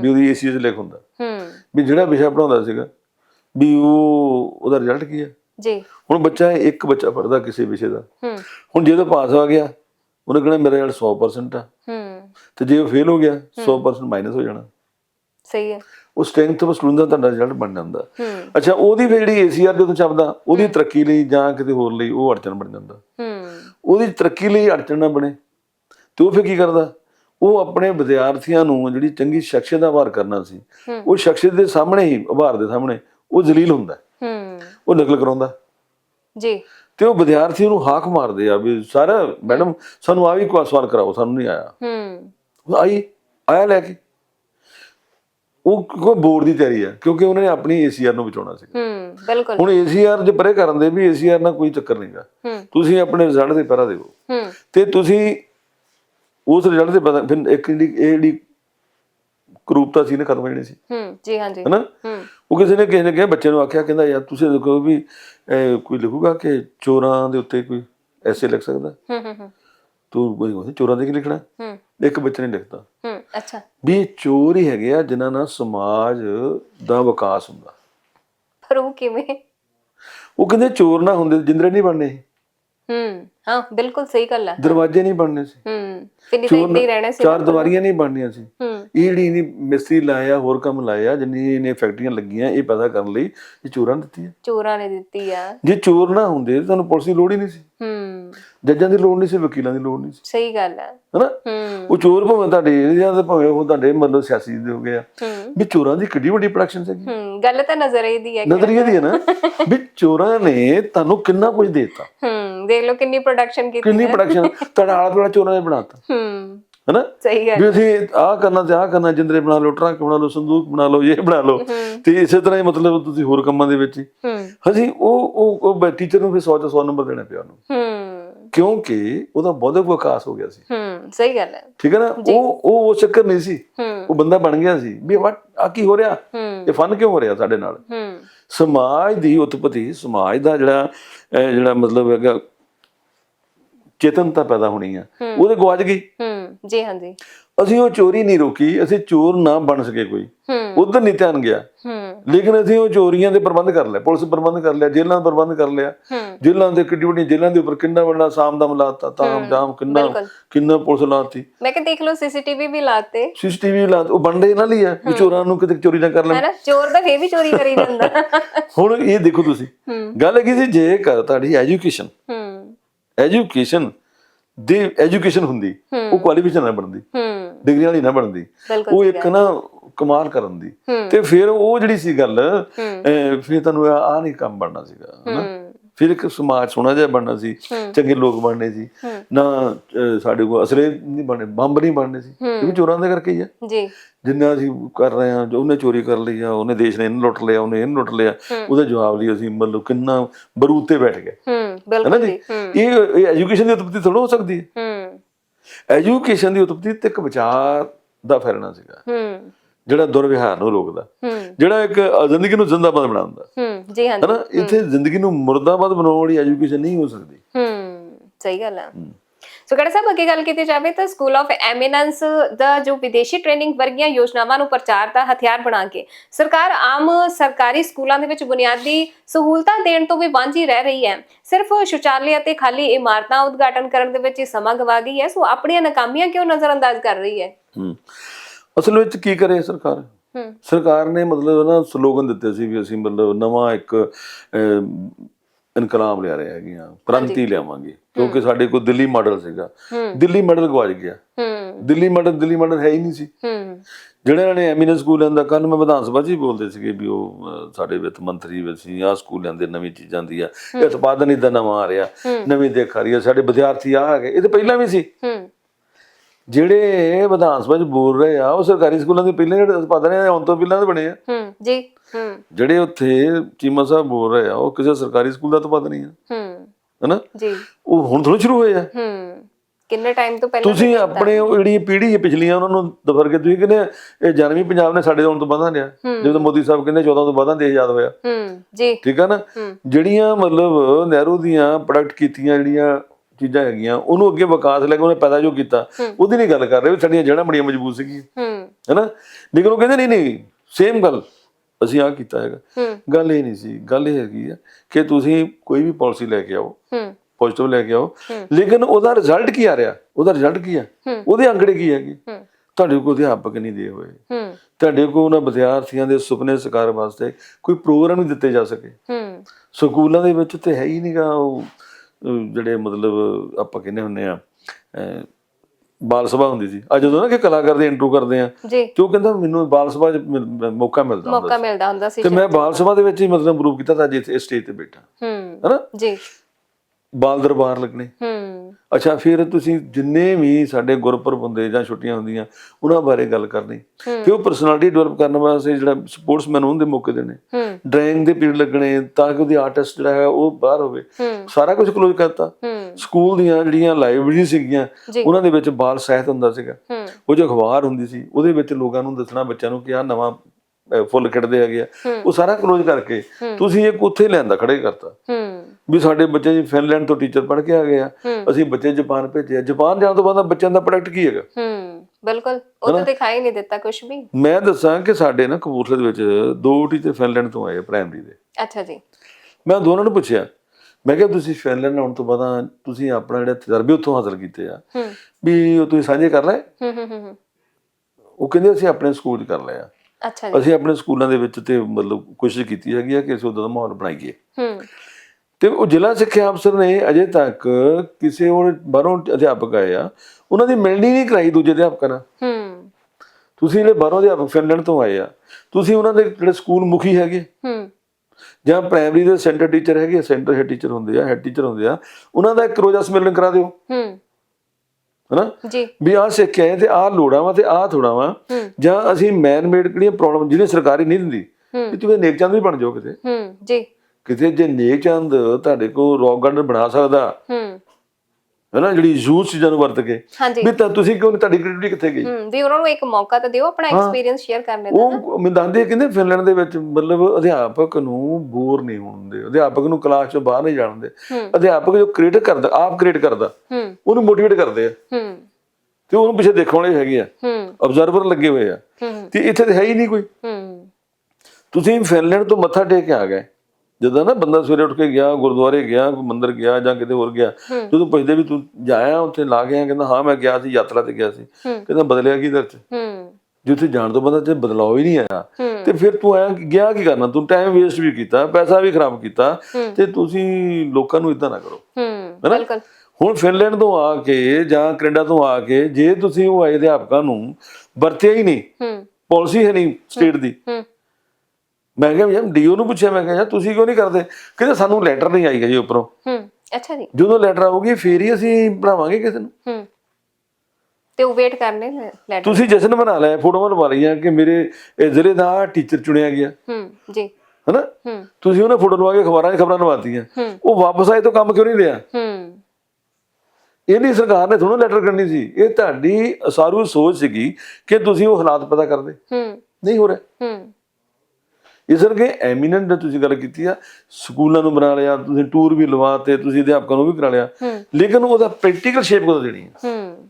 ਵੀ ਉਹਦੀ ਏਸੀਐਸ ਲਿਖ ਹੁੰਦਾ। ਵੀ ਜਿਹੜਾ ਵਿਸ਼ਾ ਪੜਾਉਂਦਾ ਸੀਗਾ ਵੀ ਉਹ ਉਹਦਾ ਰਿਜ਼ਲਟ ਕੀ ਹੈ ਜੀ। ਹੁਣ ਬੱਚਾ ਇੱਕ ਬੱਚਾ ਪੜਦਾ ਕਿਸੇ ਵਿਸ਼ੇ ਦਾ। ਹੁਣ ਜੇ ਉਹ ਪਾਸ ਹੋ ਗਿਆ ਉਹਨੇ ਕਹਿਣਾ ਮੇਰਾ ਰਿਜ਼ਲਟ 100% ਆ। ਤੇ ਜੇ ਉਹ ਫੇਲ ਹੋ ਗਿਆ 100% ਮਾਈਨਸ ਹੋ ਜਾਣਾ। ਸਹੀ ਹੈ। ਉਹ ਸਟਰੈਂਥ ਆਫ ਸਟੂਡੈਂਟ ਦਾ ਤੁਹਾਡਾ ਰਿਜ਼ਲਟ ਬਣ ਜਾਂਦਾ। ਅੱਛਾ ਉਹਦੀ ਫਿਰ ਜਿਹੜੀ ਏਸੀਆਰ ਜਦੋਂ ਛਪਦਾ ਉਹਦੀ ਤਰੱਕੀ ਲਈ ਜਾਂ ਕਿਤੇ ਹੋਰ ਲਈ ਉਹ ਅੜਚਨ ਬਣ ਜਾਂਦਾ। ਹੂੰ। ਉਹਦੀ ਤਰੱਕੀ ਲਈ ਅੜਚਨ ਨਾ ਬਣੇ। ਤੇ ਉਹ ਫਿਰ ਕੀ ਕਰਦਾ? ਉਹ ਆਪਣੇ ਵਿਦਿਆਰਥੀਆਂ ਨੂੰ ਜਿਹੜੀ ਚੰਗੀ ਸ਼ਖਸੀਅਤ ਦਾ ਉਭਾਰ ਕਰਨਾ ਸੀ। ਉਹ ਸ਼ਖਸੀਅਤ ਦੇ ਸਾਹਮਣੇ ਹੀ ਉਭਾਰ ਦੇ ਸਾਹਮਣੇ ਉਹ ਜ਼ਲੀਲ ਹੁੰਦਾ। ਹੂੰ। ਉਹ ਨਕਲ ਕਰਾਉਂਦਾ। ਜੀ। ਤੇ ਉਹ ਵਿਦਿਆਰਥੀ ਨੂੰ ਹਾਕ ਮਾਰਦੇ ਆ ਵੀ ਸਰ ਮੈਡਮ ਸਾਨੂੰ ਆ ਵੀ ਕੋਈ ਸਵਾਲ ਕਰਾਓ ਸਾਨੂੰ ਨਹੀਂ ਆਇਆ। ਹੂੰ। ਆਈ ਆਇਆ ਲੈ ਕੇ। ਉਹ ਕੋਈ ਬੋਰਡ ਦੀ ਤਿਆਰੀ ਆ ਕਿਉਂਕਿ ਉਹਨਾਂ ਨੇ ਆਪਣੀ ਏਸੀਆਰ ਨੂੰ ਬਚਾਉਣਾ ਸੀ ਹੂੰ ਬਿਲਕੁਲ। ਹੁਣ ਏਸੀਆਰ ਜੇ ਪਰੇ ਕਰਨ ਦੇ ਵੀ ਏਸੀਆਰ ਨਾਲ ਕੋਈ ਚੱਕਰ ਨਹੀਂਗਾ। ਹੂੰ। ਤੁਸੀਂ ਆਪਣੇ ਰਿਜ਼ਲਟ ਤੇ ਪਹਿਰਾ ਦਿਓ। ਹੂੰ। ਤੇ ਤੁਸੀਂ ਉਸ ਰਿਜ਼ਲਟ ਪਤਾ ਫਿਰ ਇੱਕ ਜਿਹੜੀ ਇਹ ਜਿਹੜੀ ਕਰੂਪਤਾ ਸੀ ਨੇ ਖਤਮ ਹੋ ਜਾਣੀ ਸੀ। ਹੂੰ ਜੀ ਹਾਂਜੀ ਹੈਨਾ? ਹੂੰ। ਉਹ ਕਿਸੇ ਨੇ ਕਿਸੇ ਨੇ ਕਿਹਾ ਬੱਚੇ ਨੂੰ ਆਖਿਆ ਕਹਿੰਦਾ ਯਾਰ ਤੁਸੀਂ ਦੇਖੋ ਵੀ ਕੋਈ ਲਿਖੂਗਾ ਕਿ ਚੋਰਾਂ ਦੇ ਉੱਤੇ ਕੋਈ ਐਸੇ ਲਿਖ ਸਕਦਾ? ਹੂੰ ਹੂੰ ਹੂੰ। ਤੂੰ ਕੋਈ ਕਹਿੰਦਾ ਚੋਰਾਂ ਦੇ ਕੀ ਲਿਖਣਾ? ਹੂੰ। ਇੱਕ ਬੱਚੇ ਨੇ ਲਿਖਤਾ। ਹੂੰ। ਅੱਛਾ। ਵੀ ਚੋਰ ਹੀ ਹੈਗੇ ਆ ਜਿਨ੍ਹਾਂ ਨਾਲ ਸਮਾਜ ਦਾ ਵਿਕਾਸ ਹੁੰਦਾ। ਪਰ ਉਹ ਕਿਵੇਂ? ਉਹ ਕਹਿੰਦੇ ਚੋਰ ਨਾ ਹੁੰਦੇ ਜਿੰਦਰੇ ਨਹੀਂ ਬਣਨੇ। ਹੂੰ। ਹਾਂ ਬਿਲਕੁਲ ਸਹੀ ਗੱਲ ਹੈ ਦਰਵਾਜ਼ੇ ਨਹੀਂ ਬਣਨੇ ਸੀ। ਹੂੰ ਫਿਰ ਨਹੀਂ ਤਾਂ ਰਹਿਣਾ ਸੀ। ਚਾਰ ਦੀਵਾਰੀਆਂ ਨਹੀਂ ਬਣਨੀਆਂ ਸੀ। ਇਹ ਜਿਹੜੀ ਨੇ ਮਿਸਤਰੀ ਲਾਇਆ ਹੋਰ ਕੰਮ ਲਾਇਆ ਜਿੰਨੀ ਇਹਨੇ ਫੈਕਟਰੀਆਂ ਲੱਗੀਆਂ ਇਹ ਪੈਦਾ ਕਰਨ ਲਈ ਇਹ ਚੋਰਾਂ ਦਿੱਤੀ ਹੈ ਚੋਰਾਂ ਨੇ ਦਿੱਤੀ ਆ। ਜੇ ਚੋਰ ਨਾ ਹੁੰਦੇ ਤਾਂ ਤੁਹਾਨੂੰ ਪੁਲਿਸ ਦੀ ਲੋੜ ਹੀ ਨਹੀਂ ਸੀ। ਹੂੰ। ਜੱਜਾਂ ਦੀ ਲੋੜ ਨਹੀਂ ਸੀ ਵਕੀਲਾਂ ਦੀ ਲੋੜ ਨਹੀਂ ਸੀ। ਸਹੀ ਗੱਲ ਹੈ ਹਨਾ? ਉਹ ਚੋਰ ਭਾਵੇਂ ਤੁਹਾਡੇ ਜਾਂ ਤਾਂ ਭਾਵੇਂ ਉਹ ਤੁਹਾਡੇ ਮਤਲਬ ਸਿਆਸੀ ਦੇ ਹੋ ਗਿਆ ਵੀ ਚੋਰਾਂ ਦੀ ਕਿੱਡੀ ਵੱਡੀ ਪ੍ਰੋਡਕਸ਼ਨ ਸੀਗੀ। ਹੂੰ ਗੱਲ ਤਾਂ ਨਜ਼ਰ ਇਹਦੀ ਹੈ ਕਿ- ਨਜ਼ਰੀਏ ਦੀ ਹੈ ਨਾ। ਵੀ ਚੋਰਾਂ ਨੇ ਤੁਹਾਨੂੰ ਕਿੰਨਾ ਕੁਝ ਦੇਤਾ। ਹੂੰ ਦੇਖ ਲਓ ਕਿੰਨੀ ਪ੍ਰੋਡਕਸ਼ਨ ਕੀਤੀ ਕਿੰਨੀ ਪ੍ਰੋਡਕਸ਼ਨ ਤੁਹਾਡਾ ਆਲਾ ਦੁਆਲਾ ਚੋਰਾਂ ਨੇ ਬਣਾਤਾ। ਹੂੰ। ਹਨਾ? ਸਹੀ ਗੱਲ ਵੀ ਅਸੀਂ ਆਹ ਕਰਨਾ ਤੇ ਆਹ ਕਰਨਾ ਜਿੰਦਰੇ ਬਣਾ ਲਓ ਟਰੱਕ ਬਣਾ ਲਓ ਸੰਦੂਕ ਬਣਾ ਲਓ ਇਹ ਬਣਾ ਲਓ। ਤੇ ਇਸੇ ਤਰ੍ਹਾਂ ਹੀ ਮਤਲਬ ਤੁਸੀਂ ਹੋਰ ਕੰਮਾਂ ਦੇ ਵਿੱਚ ਹੀ। ਹੂੰ। ਅਸੀਂ ਉਹ ਉਹ ਟੀਚਰ ਨੂੰ ਫਿਰ 100 ਤੋਂ 100 ਨੰਬਰ ਦੇਣਾ ਪਿਆ ਉਹਨੂੰ। ਹੂੰ। ਕਿਉਂਕਿ ਉਹਦਾ ਬੌਧਿਕ ਵਿਕਾਸ ਹੋ ਗਿਆ ਸੀ। ਹੂੰ ਸਹੀ ਗੱਲ ਹੈ। ਠੀਕ ਹੈ ਨਾ? ਉਹ ਉਹ ਉਹ ਚੱਕਰ ਨਹੀਂ ਸੀ। ਹੂੰ। ਉਹ ਬੰਦਾ ਬਣ ਗਿਆ ਸੀ। ਵੀ what ਆ ਕੀ ਹੋ ਰਿਹਾ? ਹੂੰ। ਇਹ ਫਨ ਕਿਉਂ ਹੋ ਰਿਹਾ ਸਾਡੇ ਨਾਲ? ਹੂੰ। ਸਮਾਜ ਦੀ ਉਤਪਤੀ ਸਮਾਜ ਦਾ ਜਿਹੜਾ ਜਿਹੜਾ ਮਤਲਬ ਹੈਗਾ ਚੇਤਨਤਾ ਪੈਦਾ ਹੋਣੀ ਆ। ਉਹਦੇ ਗਵਾਚ ਗਈ। ਹੂੰ ਜੀ ਹਾਂਜੀ। ਅਸੀਂ ਉਹ ਚੋਰੀ ਨਹੀਂ ਰੋਕੀ ਅਸੀਂ ਚੋਰ ਨਾ ਬਣ ਸਕੇ ਕੋਈ। ਉਧਰ ਨਹੀਂ ਧਿਆਨ ਗਿਆ। ਹੂੰ। ਲੇਕਿਨ ਅਸੀਂ ਉਹ ਚੋਰੀਆਂ ਦੇ ਪ੍ਰਬੰਧ ਕਰ ਲਿਆ ਪੁਲਿਸ ਪ੍ਰਬੰਧ ਕਰ ਲਿਆ ਜੇਲ੍ਹਾਂ ਦਾ ਪ੍ਰਬੰਧ ਕਰ ਲਿਆ। ਜੇਲ੍ਹਾਂ ਦੇ ਕਿੱਡੀ ਵੱਡੀ ਜੇਲ੍ਹਾਂ ਦੇ ਉੱਪਰ ਕਿੰਨਾ ਵੱਡਾ ਸਾਮ ਦਮ ਲਾਤਾ ਤਾਮ ਜਾਮ ਕਿੰਨਾ। ਕਿੰਨਾ ਪੁਲਿਸ ਲਾਤੀ ਮੈਂ ਕਿ ਦੇਖ ਲਓ ਸੀਸੀਟੀਵੀ ਵੀ ਲਾਤੇ ਸੀਸੀਟੀਵੀ ਲਾ ਉਹ ਬੰਦੇ ਨਾਲ ਹੀ। ਵੀ ਚੋਰਾਂ ਨੂੰ ਕਿਤੇ ਚੋਰੀ ਨਾ ਕਰ ਲੈਣ। ਹੈ ਨਾ? ਚੋਰ ਤਾਂ ਫੇਰ ਵੀ ਚੋਰੀ ਕਰੀ ਜਾਂਦਾ। ਹੁਣ ਇਹ ਦੇਖੋ ਤੁਸੀਂ। ਗੱਲ ਕੀ ਸੀ ਜੇ ਕਰ ਤੁਹਾਡੀ ਐਜੂਕੇਸ਼ਨ ਹੂੰ। ਐਜੂਕੇਸ਼ਨ ਦੀ ਐਜੂਕੇਸ਼ਨ ਹੁੰਦੀ ਉਹ ਕੁਆਲੀਫਿਕੇਸ਼ਨ ਨਾ ਬਣਦੀ ਹੂੰ। ਡਿਗਰੀ ਵਾਲੀ ਨਾ ਬਣਦੀ ਉਹ ਇੱਕ ਨਾ ਕਮਾਲ ਕਰਨ ਦੀ। ਤੇ ਫਿਰ ਉਹ ਜਿਹੜੀ ਸੀ ਗੱਲ ਫਿਰ ਤੁਹਾਨੂੰ ਆ ਨਹੀਂ ਕੰਮ ਬਣਨਾ ਸੀਗਾ ਹਨਾ? ਫਿਰ ਇੱਕ ਸਮਾਜ ਸੋਹਣਾ ਜਿਹਾ ਬਣਨਾ ਸੀ ਚੰਗੇ ਲੋਕ ਬਣਨੇ ਸੀ। ਨਾ ਸਾਡੇ ਕੋਲ ਅਸਲੇ ਨਹੀਂ ਬਣਨੇ ਬੰਬ ਨਹੀਂ ਬਣਨੇ ਸੀ। ਵੀ ਚੋਰਾਂ ਦੇ ਕਰਕੇ ਹੀ ਆ। ਜੀ। ਜਿੰਨਾ ਅਸੀਂ ਕਰ ਰਹੇ ਹਾਂ ਜੋ ਉਹਨੇ ਚੋਰੀ ਕਰ ਲਈ ਆ ਉਹਨੇ ਦੇਸ਼ ਨੇ ਇਹਨੂੰ ਲੁੱਟ ਲਿਆ ਉਹਨੇ ਇਹਨੂੰ ਲੁੱਟ ਲਿਆ ਉਹਦੇ ਜਵਾਬ ਲਈ ਅਸੀਂ ਮਤਲਬ ਕਿੰਨਾ ਬਰੂਦ ਤੇ ਬੈਠ ਗਏ। ਹੂੰ ਬਿਲਕੁਲ ਜੀ? ਇਹ ਐਜੂਕੇਸ਼ਨ ਦੀ ਉਤਪਤੀ ਥੋੜਾ ਹੋ ਸਕਦੀ ਹੈ। ਹੂੰ। ਐਜੂਕੇਸ਼ਨ ਦੀ ਉਤਪਤੀ ਤੇ ਇੱਕ ਵਿਚਾਰ ਦਾ ਫੈਲਣਾ ਸੀਗਾ। ਹੂੰ। ਜਿਹੜਾ ਦੁਰਵਿਹਾਰ ਨੂੰ ਰੋਕਦਾ। ਹੂੰ। ਜਿਹੜਾ ਇੱਕ ਜ਼ਿੰਦਗੀ ਨੂੰ ਜ਼ਿੰਦਾਬਾਦ ਬਣਾਉਂਦਾ। ਹੂੰ ਜੀ ਹਾਂਜੀ ਹਨਾ? ਇੱਥੇ ਜ਼ਿੰਦਗੀ ਨੂੰ ਮੁਰਦਾਬਾਦ ਬਣਾਉਣ ਵਾਲੀ ਐਜੂਕੇਸ਼ਨ ਨਹੀਂ ਹੋ ਸਕਦੀ। ਹੂੰ ਸਹੀ ਗੱਲ ਹੈ। ਸੋ ਗੜਾ ਸਾਹਿਬ ਅੱਗੇ ਗੱਲ ਕੀਤੀ ਜਾਵੇ ਤਾਂ ਸਕੂਲ ਆਫ ਐਮੀਨੈਂਸ ਦਾ ਜੋ ਵਿਦੇਸ਼ੀ ਟ੍ਰੇਨਿੰਗ ਵਰਗੀਆਂ ਯੋਜਨਾਵਾਂ ਨੂੰ ਪ੍ਰਚਾਰ ਦਾ ਹਥਿਆਰ ਬਣਾ ਕੇ ਸਰਕਾਰ ਆਮ ਸਰਕਾਰੀ ਸਕੂਲਾਂ ਦੇ ਵਿੱਚ ਬੁਨਿਆਦੀ ਸਹੂਲਤਾਂ ਦੇਣ ਤੋਂ ਵੀ ਵਾਂਝੀ ਰਹਿ ਰਹੀ ਹੈ। ਸਿਰਫ ਸ਼ੌਚਾਲਯ ਅਤੇ ਖਾਲੀ ਇਮਾਰਤਾਂ ਉਦਘਾਟਨ ਕਰਨ ਦੇ ਵਿੱਚ ਹੀ ਸਮਾਂ ਗਵਾ ਗਈ ਹੈ। ਸੋ ਆਪਣੀਆਂ ਨਾਕਾਮੀਆਂ ਕਿਉਂ ਨਜ਼ਰਅੰਦਾਜ਼ ਕਰ ਰਹੀ ਹੈ? ਹੂੰ। ਅਸਲ ਵਿੱਚ ਕੀ ਕਰੇ ਸਰਕਾਰ? ਸਰਕਾਰ ਨੇ ਮਤਲਬ ਨਾ ਸਲੋਗਨ ਦਿੱਤੇ ਸੀ ਵੀ ਅਸੀਂ ਮਤਲਬ ਨਵਾਂ ਇੱਕ ਇਨਕਲਾਬ ਲਿਆ ਰਹੇ ਹੈਗੇ ਆ ਕ੍ਰਾਂਤੀ ਲਿਆਵਾਂਗੇ। ਕਿਉਂਕਿ ਸਾਡੇ ਕੋਲ ਦਿੱਲੀ ਮਾਡਲ ਸੀਗਾ। ਦਿੱਲੀ ਮਾਡਲ ਗਵਾਚ ਗਿਆ। ਦਿੱਲੀ ਮਾਡਲ ਦਿੱਲੀ ਮਾਡਲ ਹੈ ਹੀ ਨਹੀਂ ਸੀ। ਜਿਹੜੇ ਇਹਨਾਂ ਨੇ ਐਮੀਨੈਂਸ ਸਕੂਲ ਲਿਆਂਦਾ ਕੱਲ ਮੈਂ ਵਿਧਾਨ ਸਭਾ 'ਚ ਹੀ ਬੋਲਦੇ ਸੀਗੇ ਵੀ ਉਹ ਸਾਡੇ ਵਿੱਤ ਮੰਤਰੀ ਵੀ ਸੀ ਆਹ ਸਕੂਲ ਲਿਆਂਦੇ ਨਵੀਂ ਚੀਜ਼ਾਂ ਦੀ ਆ। ਉਤਪਾਦਨ ਇਦਾਂ ਨਵਾਂ ਆ ਰਿਹਾ ਨਵੀਂ ਦੇਖ ਆ ਰਹੀ ਆ। ਸਾਡੇ ਵਿਦਿਆਰਥੀ ਆ ਹੈਗੇ ਇਹ ਤਾਂ ਪਹਿਲਾਂ ਵੀ ਸੀ। ਜਿਹੜੇ ਵਿਧਾਨ ਸਭਾ 'ਚ ਬੋਲ ਰਹੇ ਆ ਉਹ ਸਰਕਾਰੀ ਸਕੂਲਾਂ ਦੇ ਪਹਿਲਾਂ ਜਿਹੜੇ ਉਤਪਾਦਨ ਆ ਆਉਣ ਤੋਂ ਪਹਿਲਾਂ ਦੇ ਬਣੇ ਆ। ਹੂੰ ਜੀ ਹੂੰ। ਜਿਹੜੇ ਉੱਥੇ ਚੀਮਾ ਸਾਹਿਬ ਬੋਲ ਰਹੇ ਆ ਉਹ ਕਿਸੇ ਸਰਕਾਰੀ ਸਕੂਲ ਦਾ ਉਤਪਾਦਨ ਨਹੀਂ ਆ। ਹੂੰ ਹੈਨਾ? ਜੀ। ਉਹ ਹੁਣ ਥੋੜਾ ਸ਼ੁਰੂ ਹੋਏ ਆ। ਹੂੰ ਕਿੰਨੇ ਟਾਈਮ ਤੋਂ ਪਹਿਲਾਂ ਤੁਸੀਂ ਆਪਣੇ ਉਹ ਜਿਹੜੀ ਪੀੜ੍ਹੀ ਹੈ ਪਿਛਲੀਆਂ ਉਹਨਾਂ ਨੂੰ ਦਫਰ ਕੇ ਤੁਸੀਂ ਕਹਿੰਦੇ ਇਹ ਜਨਮੀ ਪੰਜਾਬ ਨੇ ਸਾਡੇ ਆਉਣ ਤੋਂ ਬਾਅਦ ਲਿਆ ਜਦੋਂ ਮੋਦੀ ਸਾਹਿਬ ਕਹਿੰਦੇ 14 ਤੋਂ ਬਾਅਦ ਦੇਸ਼ ਆਜ਼ਾਦ ਹੋਇਆ। ਹੂੰ ਜੀ। ਠੀਕ ਆ ਨਾ? ਹੂੰ। ਜਿਹੜੀਆਂ ਮਤਲਬ ਨਹਿਰੂ ਦੀਆਂ ਪ੍ਰੋਡਕਟ ਕੀਤੀਆਂ ਜਿਹੜੀਆਂ ਚੀਜ਼ਾਂ ਹੈਗੀਆਂ ਉਹਨੂੰ ਅੱਗੇ ਵਿਕਾਸ ਲੈ ਕੇ ਉਹਨੇ ਪੈਦਾ ਜੋ ਕੀਤਾ ਉਹਦੀ ਨਹੀਂ ਗੱਲ ਕਰ ਰਹੇ ਵੀ ਸਾਡੀਆਂ ਜੜ੍ਹਾਂ ਬੜੀਆਂ ਮਜ਼ਬੂਤ ਸੀਗੀਆਂ। ਹੈਨਾ? ਲੇਕਿਨ ਉਹ ਕਹਿੰਦੇ ਨਹੀਂ ਨਹੀਂ ਸੇਮ ਗੱਲ ਅਸੀਂ ਆ ਕੀਤਾ ਹੈਗਾ। ਗੱਲ ਇਹ ਨਹੀਂ ਸੀ ਗੱਲ ਇਹ ਹੈਗੀ ਆ ਕਿ ਤੁਸੀਂ ਕੋਈ ਵੀ ਪਾਲਿਸੀ ਲੈ ਕੇ ਆਓ ਪੋਜ਼ਿਟਿਵ ਲੈ ਕੇ ਆਓ ਲੇਕਿਨ ਉਹਦਾ ਰਿਜ਼ਲਟ ਕੀ ਆ ਰਿਹਾ? ਉਹਦਾ ਰਿਜ਼ਲਟ ਕੀ ਆ। ਉਹਦੇ ਅੰਕੜੇ ਕੀ ਹੈਗੇ? ਤੁਹਾਡੇ ਕੋਲ ਅਧਿਆਪਕ ਨਹੀਂ ਦੇ ਹੋਏ। ਤੁਹਾਡੇ ਕੋਲ ਉਹਨਾਂ ਵਿਦਿਆਰਥੀਆਂ ਦੇ ਸੁਪਨੇ ਸਾਕਾਰ ਵਾਸਤੇ ਕੋਈ ਪ੍ਰੋਗਰਾਮ ਨਹੀਂ ਦਿੱਤੇ ਜਾ ਸਕੇ। ਸਕੂਲਾਂ ਦੇ ਵਿੱਚ ਤੇ ਹੈ ਹੀ ਨਹੀਂਗਾ ਉਹ ਜਿਹੜੇ ਮਤਲਬ ਆਪਾਂ ਕਹਿੰਦੇ ਹੁੰਨੇ ਆ ਬਾਲ ਸਭਾ ਹੁੰਦੀ ਸੀ। ਅੱਜ ਜਦੋਂ ਨਾ ਕਿ ਕਲਾਕਾਰ ਦੇ ਇੰਟਰੋ ਕਰਦੇ ਆ ਤੇ ਉਹ ਕਹਿੰਦਾ ਮੈਨੂੰ ਬਾਲ ਸਭਾ 'ਚ ਮੌਕਾ ਮਿਲਦਾ ਹੁੰਦਾ ਮੌਕਾ ਮਿਲਦਾ ਹੁੰਦਾ ਸੀ ਤੇ ਮੈਂ ਬਾਲ ਸਭਾ ਦੇ ਵਿੱਚ ਹੀ ਮਤਲਬ ਪ੍ਰੂਵ ਕੀਤਾ ਤਾਂ ਅੱਜ ਇੱਥੇ ਸਟੇਜ ਤੇ ਬੈਠਾ। ਹੂੰ। ਹੈਨਾ? ਜੀ। ਬਾਲ ਦਰਬਾਰ ਲੱਗਣੇ। ਹੂੰ। ਅੱਛਾ ਫਿਰ ਤੁਸੀਂ ਜਿੰਨੇ ਵੀ ਸਾਡੇ ਗੁਰਪੁਰਬ ਹੁੰਦੇ ਜਾਂ ਛੁੱਟੀਆਂ ਹੁੰਦੀਆਂ ਉਹਨਾਂ ਬਾਰੇ ਗੱਲ ਕਰਨੀ। ਕਿ ਉਹ ਪਰਸਨੈਲਿਟੀ ਡਿਵੈਲਪ ਕਰਨ ਵਾਸਤੇ ਜਿਹੜਾ ਸਪੋਰਟਸਮੈਨ ਹੁੰਦੇ ਮੌਕੇ ਦੇਣੇ। ਡਰਾਇੰਗ ਦੇ ਪੀਰੀਅਡ ਲੱਗਣੇ ਤਾਂ ਕਿ ਉਹਦੀ ਆਰਟਿਸਟ ਜਿਹੜਾ ਹੈ ਉਹ ਬਾਹਰ ਹੋਵੇ। ਸਾਰਾ ਕੁਝ ਕਲੋਜ਼ ਕਰਤਾ। ਸਕੂਲ ਦੀਆਂ ਜਿਹੜੀਆਂ ਲਾਇਬ੍ਰੇਰੀ ਸੀਗੀਆਂ। ਉਹਨਾਂ ਦੇ ਵਿੱਚ ਬਾਲ ਸਾਹਿਤ ਹੁੰਦਾ ਸੀਗਾ। ਉਹ ਜੋ ਅਖਬਾਰ ਹੁੰਦੀ ਸੀ ਉਹਦੇ ਵਿੱਚ ਲੋਕਾਂ ਨੂੰ ਦੱਸਣਾ ਬੱਚਿਆਂ ਨੂੰ ਕਿ ਆਹ ਨਵਾਂ ਫੁੱਲ ਖਿੜਦੇ ਹੈਗੇ ਆ। ਉਹ ਸਾਰਾ ਕਲੋਜ਼ ਕਰਕੇ ਤੁਸੀਂ ਇੱਕ ਉੱਥੇ ਲਿਆਂਦਾ ਖੜੇ ਕਰਤਾ। ਵੀ ਸਾਡੇ ਬੱਚੇ ਜੀ ਫਿਨਲੈਂਡ ਤੋਂ ਟੀਚਰ ਪੜ੍ਹ ਕੇ ਆ ਗਏ ਆ। ਅਸੀਂ ਬੱਚੇ ਜਾਪਾਨ ਭੇਜੇ ਜਾਪਾਨ ਜਾਣ ਤੋਂ ਬਾਅਦ ਬੱਚਿਆਂ ਦਾ ਪ੍ਰੋਡਕਟ ਕੀ ਹੈਗਾ? ਹੂੰ ਬਿਲਕੁਲ। ਉਹ ਤਾਂ ਦਿਖਾਈ ਨਹੀਂ ਦਿੱਤਾ ਕੁਝ ਵੀ। ਮੈਂ ਦੱਸਾਂ ਕਿ ਸਾਡੇ ਨਾ ਕਪੂਰਥਲੇ ਦੇ ਵਿੱਚ ਦੋ ਟੀਚਰ ਫਿਨਲੈਂਡ ਤੋਂ ਆਏ ਪ੍ਰਾਇਮਰੀ ਦੇ। ਅੱਛਾ ਜੀ। ਮੈਂ ਦੋਨਾਂ ਨੂੰ ਪੁੱਛਿਆ। ਮੈਂ ਕਿਹਾ ਤੁਸੀਂ ਫਿਨਲੈਂਡ ਆਉਣ ਤੋਂ ਬਾਅਦ ਤੁਸੀਂ ਆਪਣਾ ਜਿਹੜਾ ਤਜਰਬੇ ਉੱਥੋਂ ਹਾਸਲ ਕੀਤੇ ਆ? ਵੀ ਉਹ ਤੁਸੀਂ ਸਾਂਝੇ ਕਰ ਲਏ ਹੂੰ ਹੂੰ ਹੂੰ। ਉਹ ਕਹਿੰਦੇ ਅਸੀਂ ਆਪਣੇ ਸਕੂਲ 'ਚ ਕਰ ਲਏ ਆ। ਅੱਛਾ ਜੀ। ਅਸੀਂ ਆਪਣੇ ਸਕੂਲਾਂ ਦੇ ਵਿੱਚ ਤੇ ਮਤਲਬ ਕੋਸ਼ਿਸ਼ ਕੀਤੀ ਹੈਗੀ ਆ ਕਿ ਅਸੀਂ ਉਦੋਂ ਦਾ ਮਾਹੌਲ ਬਣਾਈਏ ਹੂੰ। ਤੇ ਉਹ ਜ਼ਿਲ੍ਹਾ ਸਿੱਖਿਆ ਅਫਸਰ ਨੇ ਅਜੇ ਤੱਕ ਕਿਸੇ ਹੋਰ ਬਾਹਰੋਂ ਅਧਿਆਪਕ ਆਏ ਆ ਉਹਨਾਂ ਦੀ ਮਿਲਣੀ ਨਹੀਂ ਕਰਾਈ ਦੂਜੇ ਅਧਿਆਪਕਾਂ ਨਾਲ। ਹੂੰ। ਤੁਸੀਂ ਜਿਹੜੇ ਬਾਹਰੋਂ ਅਧਿਆਪਕ ਫਿਨਲੈਂਡ ਤੋਂ ਆਏ ਆ ਤੁਸੀਂ ਉਹਨਾਂ ਦੇ ਜਿਹੜੇ ਸਕੂਲ ਮੁਖੀ ਹੈਗੇ? ਹੂੰ। ਜਾਂ ਪ੍ਰਾਇਮਰੀ ਦੇ ਸੈਂਟਰ ਟੀਚਰ ਹੈਗੇ ਸੈਂਟਰ ਹੈਡ ਟੀਚਰ ਹੁੰਦੇ ਆ ਹੈਡ ਟੀਚਰ ਹੁੰਦੇ ਆ ਉਹਨਾਂ ਦਾ ਇੱਕ ਰੋਜ਼ਾ ਸੰਮੇਲਨ ਕਰਾ ਦਿਓ। ਹੂੰ। ਹਨਾ? ਜੀ। ਵੀ ਆਹ ਸਿੱਖ ਕੇ ਆਏ ਤੇ ਆਹ ਲੋੜਾਂ ਵਾ ਤੇ ਆਹ ਥੋੜਾ ਵਾ। ਜਾਂ ਅਸੀਂ ਮੈਨ ਮੇਡ ਕਿਹੜੀਆਂ ਪ੍ਰੋਬਲਮ ਜਿਹਨੇ ਸਰਕਾਰੀ ਨਹੀਂ ਦਿੰਦੀ ਵੀ ਤੁਸੀਂ ਨੇਕ ਚੰਦ ਵੀ ਬਣ ਜਾਓ ਕਿਤੇ। ਹੂੰ ਜੀ। ਕਿਤੇ ਜੇ ਨੇਕ ਚੰਦ ਤੁਹਾਡੇ ਕੋਲ ਰੌਕ ਗਾਰਡਨ ਬਣਾ ਸਕਦਾ ਹੂੰ। ਹੈਨਾ ਜਿਹੜੀ ਯੂਜ਼ ਚੀਜ਼ਾਂ ਨੂੰ ਵਰਤ ਕੇ। ਹਾਂਜੀ। ਵੀ ਤਾਂ ਤੁਸੀਂ ਕਿਉਂ ਤੁਹਾਡੀ ਕ੍ਰੈਡਿਟ ਕਿੱਥੇ ਗਈ? ਹੂੰ ਵੀ ਉਹਨਾਂ ਨੂੰ ਇੱਕ ਮੌਕਾ ਤਾਂ ਦਿਓ ਆਪਣਾ ਐਕਸਪੀਰੀਅੰਸ ਸ਼ੇਅਰ ਕਰਨੇ ਦਾ ਉਹ ਮੈਨੂੰ ਦੱਸਦੇ ਕਹਿੰਦੇ ਫਿਨਲੈਂਡ ਦੇ ਵਿੱਚ ਮਤਲਬ ਅਧਿਆਪਕ ਨੂੰ ਬੋਰ ਨਹੀਂ ਹੋਣ ਦਿੰਦੇ। ਅਧਿਆਪਕ ਨੂੰ ਕਲਾਸ ਚੋਂ ਬਾਹਰ ਨਹੀਂ ਜਾਣ ਦਿੰਦੇ। ਹੂੰ। ਅਧਿਆਪਕ ਜੋ ਕ੍ਰੀਏਟ ਕਰਦਾ ਆਪ ਕ੍ਰੀਏਟ ਕਰਦਾ ਹੂੰ। ਉਹਨੂੰ ਮੋਟੀਵੇਟ ਕਰਦੇ ਆ। ਹੂੰ। ਤੇ ਉਹਨੂੰ ਪਿੱਛੇ ਦੇਖਣ ਵਾਲੇ ਹੈਗੇ ਆ। ਹੂੰ। ਆਬਜ਼ਰਵਰ ਲੱਗੇ ਹੋਏ ਆ। ਹੂੰ। ਤੇ ਇੱਥੇ ਤੇ ਹੈ ਹੀ ਨਹੀਂ ਕੋਈ। ਹੂੰ। ਤੁਸੀਂ ਫਿਨਲੈਂਡ ਤੋਂ ਮੱਥਾ ਟੇਕ ਕੇ ਆ ਗਏ। ਜਦੋਂ ਨਾ ਬੰਦਾ ਸਵੇਰੇ ਉੱਠ ਕੇ ਗਿਆ ਗੁਰਦੁਆਰੇ ਗਿਆ ਕੋਈ ਮੰਦਿਰ ਗਿਆ ਜਾਂ ਕਿਤੇ ਹੋਰ ਗਿਆ। ਜਦੋਂ ਪੁੱਛਦੇ ਵੀ ਤੂੰ ਜਾਇਆ ਉੱਥੇ ਲਾ ਗਿਆ ਕਹਿੰਦਾ ਹਾਂ ਮੈਂ ਗਿਆ ਸੀ ਯਾਤਰਾ ਤੇ ਗਿਆ ਸੀ। ਕਹਿੰਦਾ ਬਦਲਿਆ ਕੀ ਦਰ ਚ? ਹੂੰ। ਜੇ ਉੱਥੇ ਜਾਣ ਤੋਂ ਬਾਅਦ ਤੇ ਬਦਲਾਅ ਹੀ ਨਹੀਂ ਆਇਆ। ਤੇ ਫਿਰ ਤੂੰ ਆਇਆ ਗਿਆ ਕੀ ਕਰਨਾ? ਤੂੰ ਟਾਈਮ ਵੇਸਟ ਵੀ ਕੀਤਾ ਪੈਸਾ ਵੀ ਖਰਾਬ ਕੀਤਾ। ਤੇ ਤੁਸੀਂ ਲੋਕਾਂ ਨੂੰ ਇਦਾਂ ਨਾ ਕਰੋ। ਹੂੰ? ਬਿਲਕੁਲ। ਹੁਣ ਫਿਨਲੈਂਡ ਤੋਂ ਆ ਕੇ ਜਾਂ ਕੈਨੇਡਾ ਤੋਂ ਆ ਕੇ ਜੇ ਤੁਸੀਂ ਉਹ ਅਧਿਆਪਕਾਂ ਨੂੰ ਵਰਤਿਆ ਹੀ ਨਹੀਂ ਪਾਲਿਸੀ ਹੈ ਨਹੀਂ ਸਟੇਟ ਦੀ। ਮੈਂ ਕਿਹਾ ਯਾਰ ਡੀਓ ਨੂੰ ਪੁੱਛਿਆ ਮੈਂ ਕਿਹਾ ਯਾਰ ਤੁਸੀਂ ਕਿਉਂ ਨਹੀਂ ਕਰਦੇ? ਕਹਿੰਦੇ ਸਾਨੂੰ ਲੈਟਰ ਨਹੀਂ ਆਈਗਾ ਜੀ ਉੱਪਰੋਂ। ਹੂੰ ਅੱਛਾ ਜੀ। ਜਦੋਂ ਲੈਟਰ ਆਊਗੀ ਫੇਰ ਹੀ ਅਸੀਂ ਬਣਾਵਾਂਗੇ ਕਿਸੇ ਨੂੰ। ਹੂੰ। ਤੇ ਉਹ ਵੇਟ ਕਰਨੇ ਲੈਟਰ ਤੁਸੀਂ ਜਸ਼ਨ ਬਣਾ ਲਿਆ ਫੋਟੋਆਂ ਲਵਾ ਲਈਆਂ ਕਿ ਮੇਰੇ ਇਹ ਜ਼ਿਲ੍ਹੇ ਦਾ ਟੀਚਰ ਚੁਣਿਆ ਗਿਆ। ਹੂੰ ਜੀ। ਹਨਾ? ਹੂੰ। ਤੁਸੀਂ ਉਹਨਾਂ ਫੋਟੋ ਲਵਾ ਕੇ ਅਖਬਾਰਾਂ 'ਚ ਖਬਰਾਂ ਲਵਾਤੀਆਂ। ਉਹ ਵਾਪਸ ਆਏ ਤਾਂ ਕੰਮ ਕਿਉਂ ਨਹੀਂ ਲਿਆ? ਹੂੰ। ਇਹਦੀ ਸਰਕਾਰ ਨੇ ਤੁਹਾਨੂੰ ਲੈਟਰ ਕਰਨੀ ਸੀ। ਇਹ ਤੁਹਾਡੀ ਸਾਰੂ ਸੋਚ ਸੀਗੀ ਕਿ ਤੁਸੀਂ ਉਹ ਹਾਲਾਤ ਪਤਾ ਕਰਦੇ। ਹੂੰ। ਨਹੀਂ ਹੋ ਰਿਹਾ। ਹੂੰ। ਇਸ ਕਰਕੇ ਐਮੀਨੈਂਟ ਤੁਸੀਂ ਗੱਲ ਕੀਤੀ ਆ ਸਕੂਲਾਂ ਨੂੰ ਬਣਾ ਲਿਆ ਤੁਸੀਂ ਟੂਰ ਵੀ ਲਵਾਤੇ ਤੁਸੀਂ ਅਧਿਆਪਕਾਂ ਨੂੰ ਵੀ ਕਰਾ ਲਿਆ ਲੇਕਿਨ ਉਹਦਾ ਪ੍ਰੈਕਟੀਕਲ ਸ਼ੇਪ ਕਦੋਂ ਦੇਣੀ ਹੈ।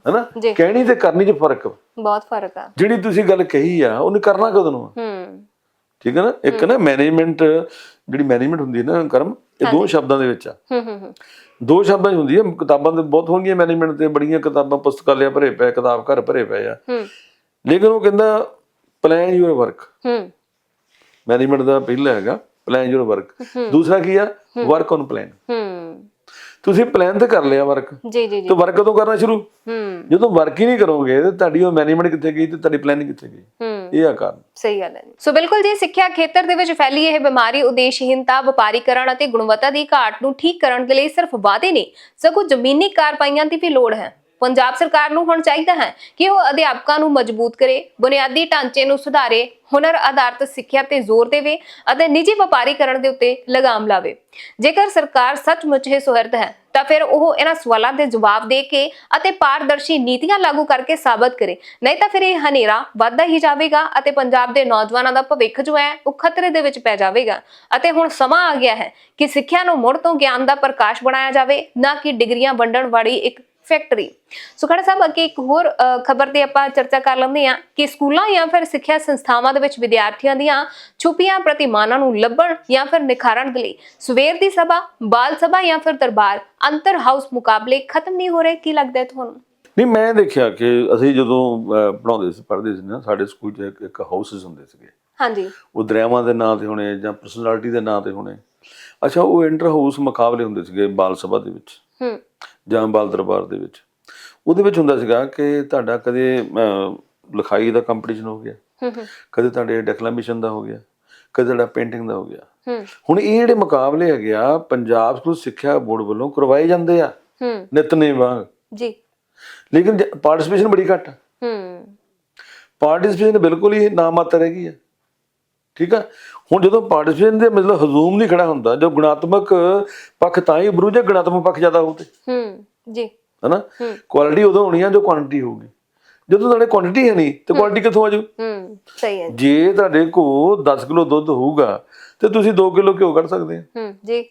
ਹੈਨਾ। ਕਹਿਣੀ ਤੇ ਕਰਨੀ 'ਚ ਫ਼ਰਕ। ਬਹੁਤ ਫ਼ਰਕ ਆ। ਜਿਹੜੀ ਤੁਸੀਂ ਗੱਲ ਕਹੀ ਆ ਉਹਨੇ ਕਰਨਾ ਕਦੋਂ ਨੂੰ? ਹੂੰ। ਠੀਕ ਹੈ ਨਾ? ਇੱਕ ਨਾ ਮੈਨੇਜਮੈਂਟ ਜਿਹੜੀ ਮੈਨੇਜਮੈਂਟ ਹੁੰਦੀ ਹੈ ਨਾ ਕਰਮ ਇਹ ਦੋ ਸ਼ਬਦਾਂ ਦੇ ਵਿੱਚ ਆ। ਹੂੰ ਹੂੰ ਦੋ ਸ਼ਬਦਾਂ 'ਚ ਹੁੰਦੀ ਹੈ ਕਿਤਾਬਾਂ ਤੇ ਬਹੁਤ ਹੋਣਗੀਆਂ ਮੈਨੇਜਮੈਂਟ ਤੇ ਬੜੀਆਂ ਕਿਤਾਬਾਂ ਪੁਸਤਕਾਲਿਆ ਭਰੇ ਪਏ ਕਿਤਾਬ ਘਰ ਭਰੇ ਪਏ ਆ। ਹੂੰ। ਲੇਕਿਨ ਉਹ ਕਹਿੰਦਾ ਪਲਾਨ ਯੂਰ ਵਰਕ ਹੂੰ। ਮੈਨੇਜਮੈਂਟ ਦਾ ਪਹਿਲਾ ਹੈਗਾ ਪਲਾਨ ਯੂਰ ਵਰਕ ਦੂਸਰਾ ਕੀ ਆ? ਵਰਕ ਔਨ ਪਲਾਨ ਹੂੰ। ਤੁਸੀਂ ਪਲਾਨ ਤੇ ਕਰ ਲਿਆ ਵਰਕ ਜੀ ਜੀ ਜੀ। ਤੇ ਵਰਕ ਕਦੋਂ ਕਰਨਾ ਸ਼ੁਰੂ? ਹੂੰ। ਜਦੋਂ ਵਰਕ ਹੀ ਨਹੀਂ ਕਰੋਗੇ ਤੇ ਤੁਹਾਡੀ ਉਹ ਮੈਨੇਜਮੈਂਟ ਕਿੱਥੇ ਗਈ ਤੇ ਤੁਹਾਡੀ ਪਲਾਨਿੰਗ ਕਿੱਥੇ ਗਈ? ਇਹ ਆ ਕਾਰਨ। ਸਹੀ ਗੱਲ ਹੈ ਜੀ। ਸੋ ਬਿਲਕੁਲ ਜੀ ਸਿੱਖਿਆ ਖੇਤਰ ਦੇ ਵਿੱਚ ਫੈਲੀ ਇਹ ਬਿਮਾਰੀ ਉਦੇਸ਼ਹੀਨਤਾ ਵਪਾਰੀਕਰਨ ਅਤੇ ਗੁਣਵੱਤਾ ਦੀ ਘਾਟ ਨੂੰ ਠੀਕ ਕਰਨ ਦੇ ਲਈ ਸਿਰਫ ਵਾਅਦੇ ਨਹੀਂ ਸਗੋਂ ਜ਼ਮੀਨੀ ਕਾਰਵਾਈਆਂ ਦੀ ਵੀ ਲੋੜ ਹੈ। ਪੰਜਾਬ ਸਰਕਾਰ ਨੂੰ ਹੁਣ ਚਾਹੀਦਾ ਹੈ ਕਿ ਉਹ ਅਧਿਆਪਕਾਂ ਨੂੰ ਮਜ਼ਬੂਤ ਕਰੇ, ਬੁਨਿਆਦੀ ਢਾਂਚੇ ਨੂੰ ਸੁਧਾਰੇ, ਹੁਨਰ ਆਧਾਰਿਤ ਸਿੱਖਿਆ ਤੇ ਜ਼ੋਰ ਦੇਵੇ ਅਤੇ ਨਿੱਜੀ ਵਪਾਰੀਕਰਨ ਦੇ ਉੱਤੇ ਲਗਾਮ ਲਾਵੇ। ਜੇਕਰ ਸਰਕਾਰ ਸੱਚਮੁੱਚ ਹੀ ਸੁਹਿਰਦ ਹੈ, ਤਾਂ ਫਿਰ ਉਹ ਇਹਨਾਂ ਸਵਾਲਾਂ ਦੇ ਜਵਾਬ ਦੇ ਕੇ ਅਤੇ ਪਾਰਦਰਸ਼ੀ ਨੀਤੀਆਂ ਲਾਗੂ ਕਰਕੇ ਸਾਬਤ ਕਰੇ। ਨਹੀਂ ਤਾਂ ਫਿਰ ਇਹ ਹਨੇਰਾ ਵੱਧਦਾ ਹੀ ਜਾਵੇਗਾ ਅਤੇ ਪੰਜਾਬ ਦੇ ਨੌਜਵਾਨਾਂ ਦਾ ਭਵਿੱਖ ਜੋ ਹੈ, ਉਹ ਖਤਰੇ ਦੇ ਵਿੱਚ ਪੈ ਜਾਵੇਗਾ। ਅਤੇ ਹੁਣ ਸਮਾਂ ਆ ਗਿਆ ਹੈ ਕਿ ਸਿੱਖਿਆ ਨੂੰ ਮੁੜ ਤੋਂ ਗਿਆਨ ਦਾ ਪ੍ਰਕਾਸ਼ ਬਣਾਇਆ ਜਾਵੇ, ਨਾ ਕਿ ਡਿਗਰੀਆਂ ਵੰਡਣ ਵਾਲੀ ਇੱਕ ਫੈਕਟਰੀ ਸੋ ਖੜਾ ਸਾਹਿਬ ਅੱਗੇ ਇੱਕ ਹੋਰ ਖਬਰ ਤੇ ਆਪਾਂ ਚਰਚਾ ਕਰ ਲੈਂਦੇ ਹਾਂ ਕਿ ਸਕੂਲਾਂ ਜਾਂ ਫਿਰ ਸਿੱਖਿਆ ਸੰਸਥਾਵਾਂ ਦੇ ਵਿੱਚ ਵਿਦਿਆਰਥੀਆਂ ਦੀਆਂ ਛੁਪੀਆਂ ਪ੍ਰਤਿਮਾਨਾਂ ਨੂੰ ਲੱਭਣ ਜਾਂ ਫਿਰ ਨਿਖਾਰਨ ਦੇ ਲਈ ਸਵੇਰ ਦੀ ਸਭਾ ਬਾਲ ਸਭਾ ਜਾਂ ਫਿਰ ਦਰਬਾਰ ਅੰਤਰ ਹਾਊਸ ਮੁਕਾਬਲੇ ਖਤਮ ਨਹੀਂ ਹੋ ਰਹੇ ਕੀ ਲੱਗਦਾ ਤੁਹਾਨੂੰ? ਨਹੀਂ ਮੈਂ ਦੇਖਿਆ ਕਿ ਅਸੀਂ ਜਦੋਂ ਅਹ, ਪੜ੍ਹਾਉਂਦੇ ਸੀ ਪੜ੍ਹਦੇ ਸੀ ਨਾ ਸਾਡੇ ਸਕੂਲ 'ਚ ਇੱਕ ਹਾਊਸਸ ਹੁੰਦੇ ਸੀਗੇ। ਹਾਂਜੀ। ਉਹ ਦਰਿਆਵਾਂ ਦੇ ਨਾਂ ਤੇ ਹੋਣੇ ਜਾਂ ਪਰਸਨੈਲਿਟੀ ਦੇ ਨਾਂ ਤੇ ਹੋਣੇ। ਅੱਛਾ ਉਹ ਇੰਟਰ ਹਾਊਸ ਮੁਕਾਬਲੇ ਹੁੰਦੇ ਸੀਗੇ ਬਾਲ ਸਭਾ ਦੇ ਵਿੱਚ। ਹੂੰ। ਜਾਂ ਬਾਲ ਦਰਬਾਰ ਦੇ ਵਿੱਚ। ਉਹਦੇ ਵਿੱਚ ਹੁੰਦਾ ਸੀਗਾ ਕਿ ਤੁਹਾਡਾ ਕਦੇ ਲਿਖਾਈ ਦਾ ਕੰਪੀਟੀਸ਼ਨ ਹੋ ਗਿਆ ਕਦੇ ਤੁਹਾਡੇ ਡੈਕਲੇਮੇਸ਼ਨ ਦਾ ਹੋ ਗਿਆ ਕਦੇ ਤੁਹਾਡਾ ਪੇਂਟਿੰਗ ਦਾ ਹੋ ਗਿਆ। ਹੁਣ ਇਹ ਜਿਹੜੇ ਮੁਕਾਬਲੇ ਹੈਗੇ ਆ ਪੰਜਾਬ ਸਕੂਲ ਸਿੱਖਿਆ ਬੋਰਡ ਵੱਲੋਂ ਕਰਵਾਏ ਜਾਂਦੇ ਆ। ਹੂੰ। ਨਿਤਨੇਮ ਵਾਂਗ ਜੀ। ਲੇਕਿਨ ਪਾਰਟਿਸਿਪੇਸ਼ਨ ਬੜੀ ਘੱਟ ਹੂੰ। ਪਾਰਟਿਸਿਪੇਸ਼ਨ ਬਿਲਕੁਲ ਹੀ ਨਾਮਾਤਰ ਹੈਗੀ ਆ। ਠੀਕ ਆ? ਹੁਣ ਜਦੋਂ ਪਾਰਟਿਸਿਪੇਸ਼ਨ ਦੇ ਮਤਲਬ ਹਜ਼ੂਮ ਨਹੀਂ ਖੜਾ ਹੁੰਦਾ ਜੋ ਗੁਣਾਤਮਕ ਪੱਖ ਤਾਂ ਹੀ ਜੇ ਗੁਣਾਤਮਕ ਪੱਖ ਜ਼ਿਆਦਾ ਹੋਊ ਤੇ। ਹੂੰ ਜੀ। ਹਨਾ? ਹੂੰ। ਕੁਆਲਿਟੀ ਉਦੋਂ ਹੋਣੀ ਆ ਜੋ ਕੁਆਂਟੀਟੀ ਹੋਊਗੀ। ਜਦੋਂ ਤੁਹਾਡੇ ਕੁਆਂਟੀਟੀ ਹੈ ਨਹੀਂ ਤੇ ਕੁਆਲਿਟੀ ਕਿੱਥੋਂ ਆ ਹੂੰ ਸਹੀ ਹੈ ਜੇ। ਤੁਹਾਡੇ ਕੋਲ 10 ਕਿਲੋ ਦੁੱਧ ਹੋਊਗਾ ਤੇ ਤੁਸੀਂ 2 ਕਿਲੋ ਘਿਓ ਕੱਢ ਸਕਦੇ ਆ। ਹੂੰ ਜੀ।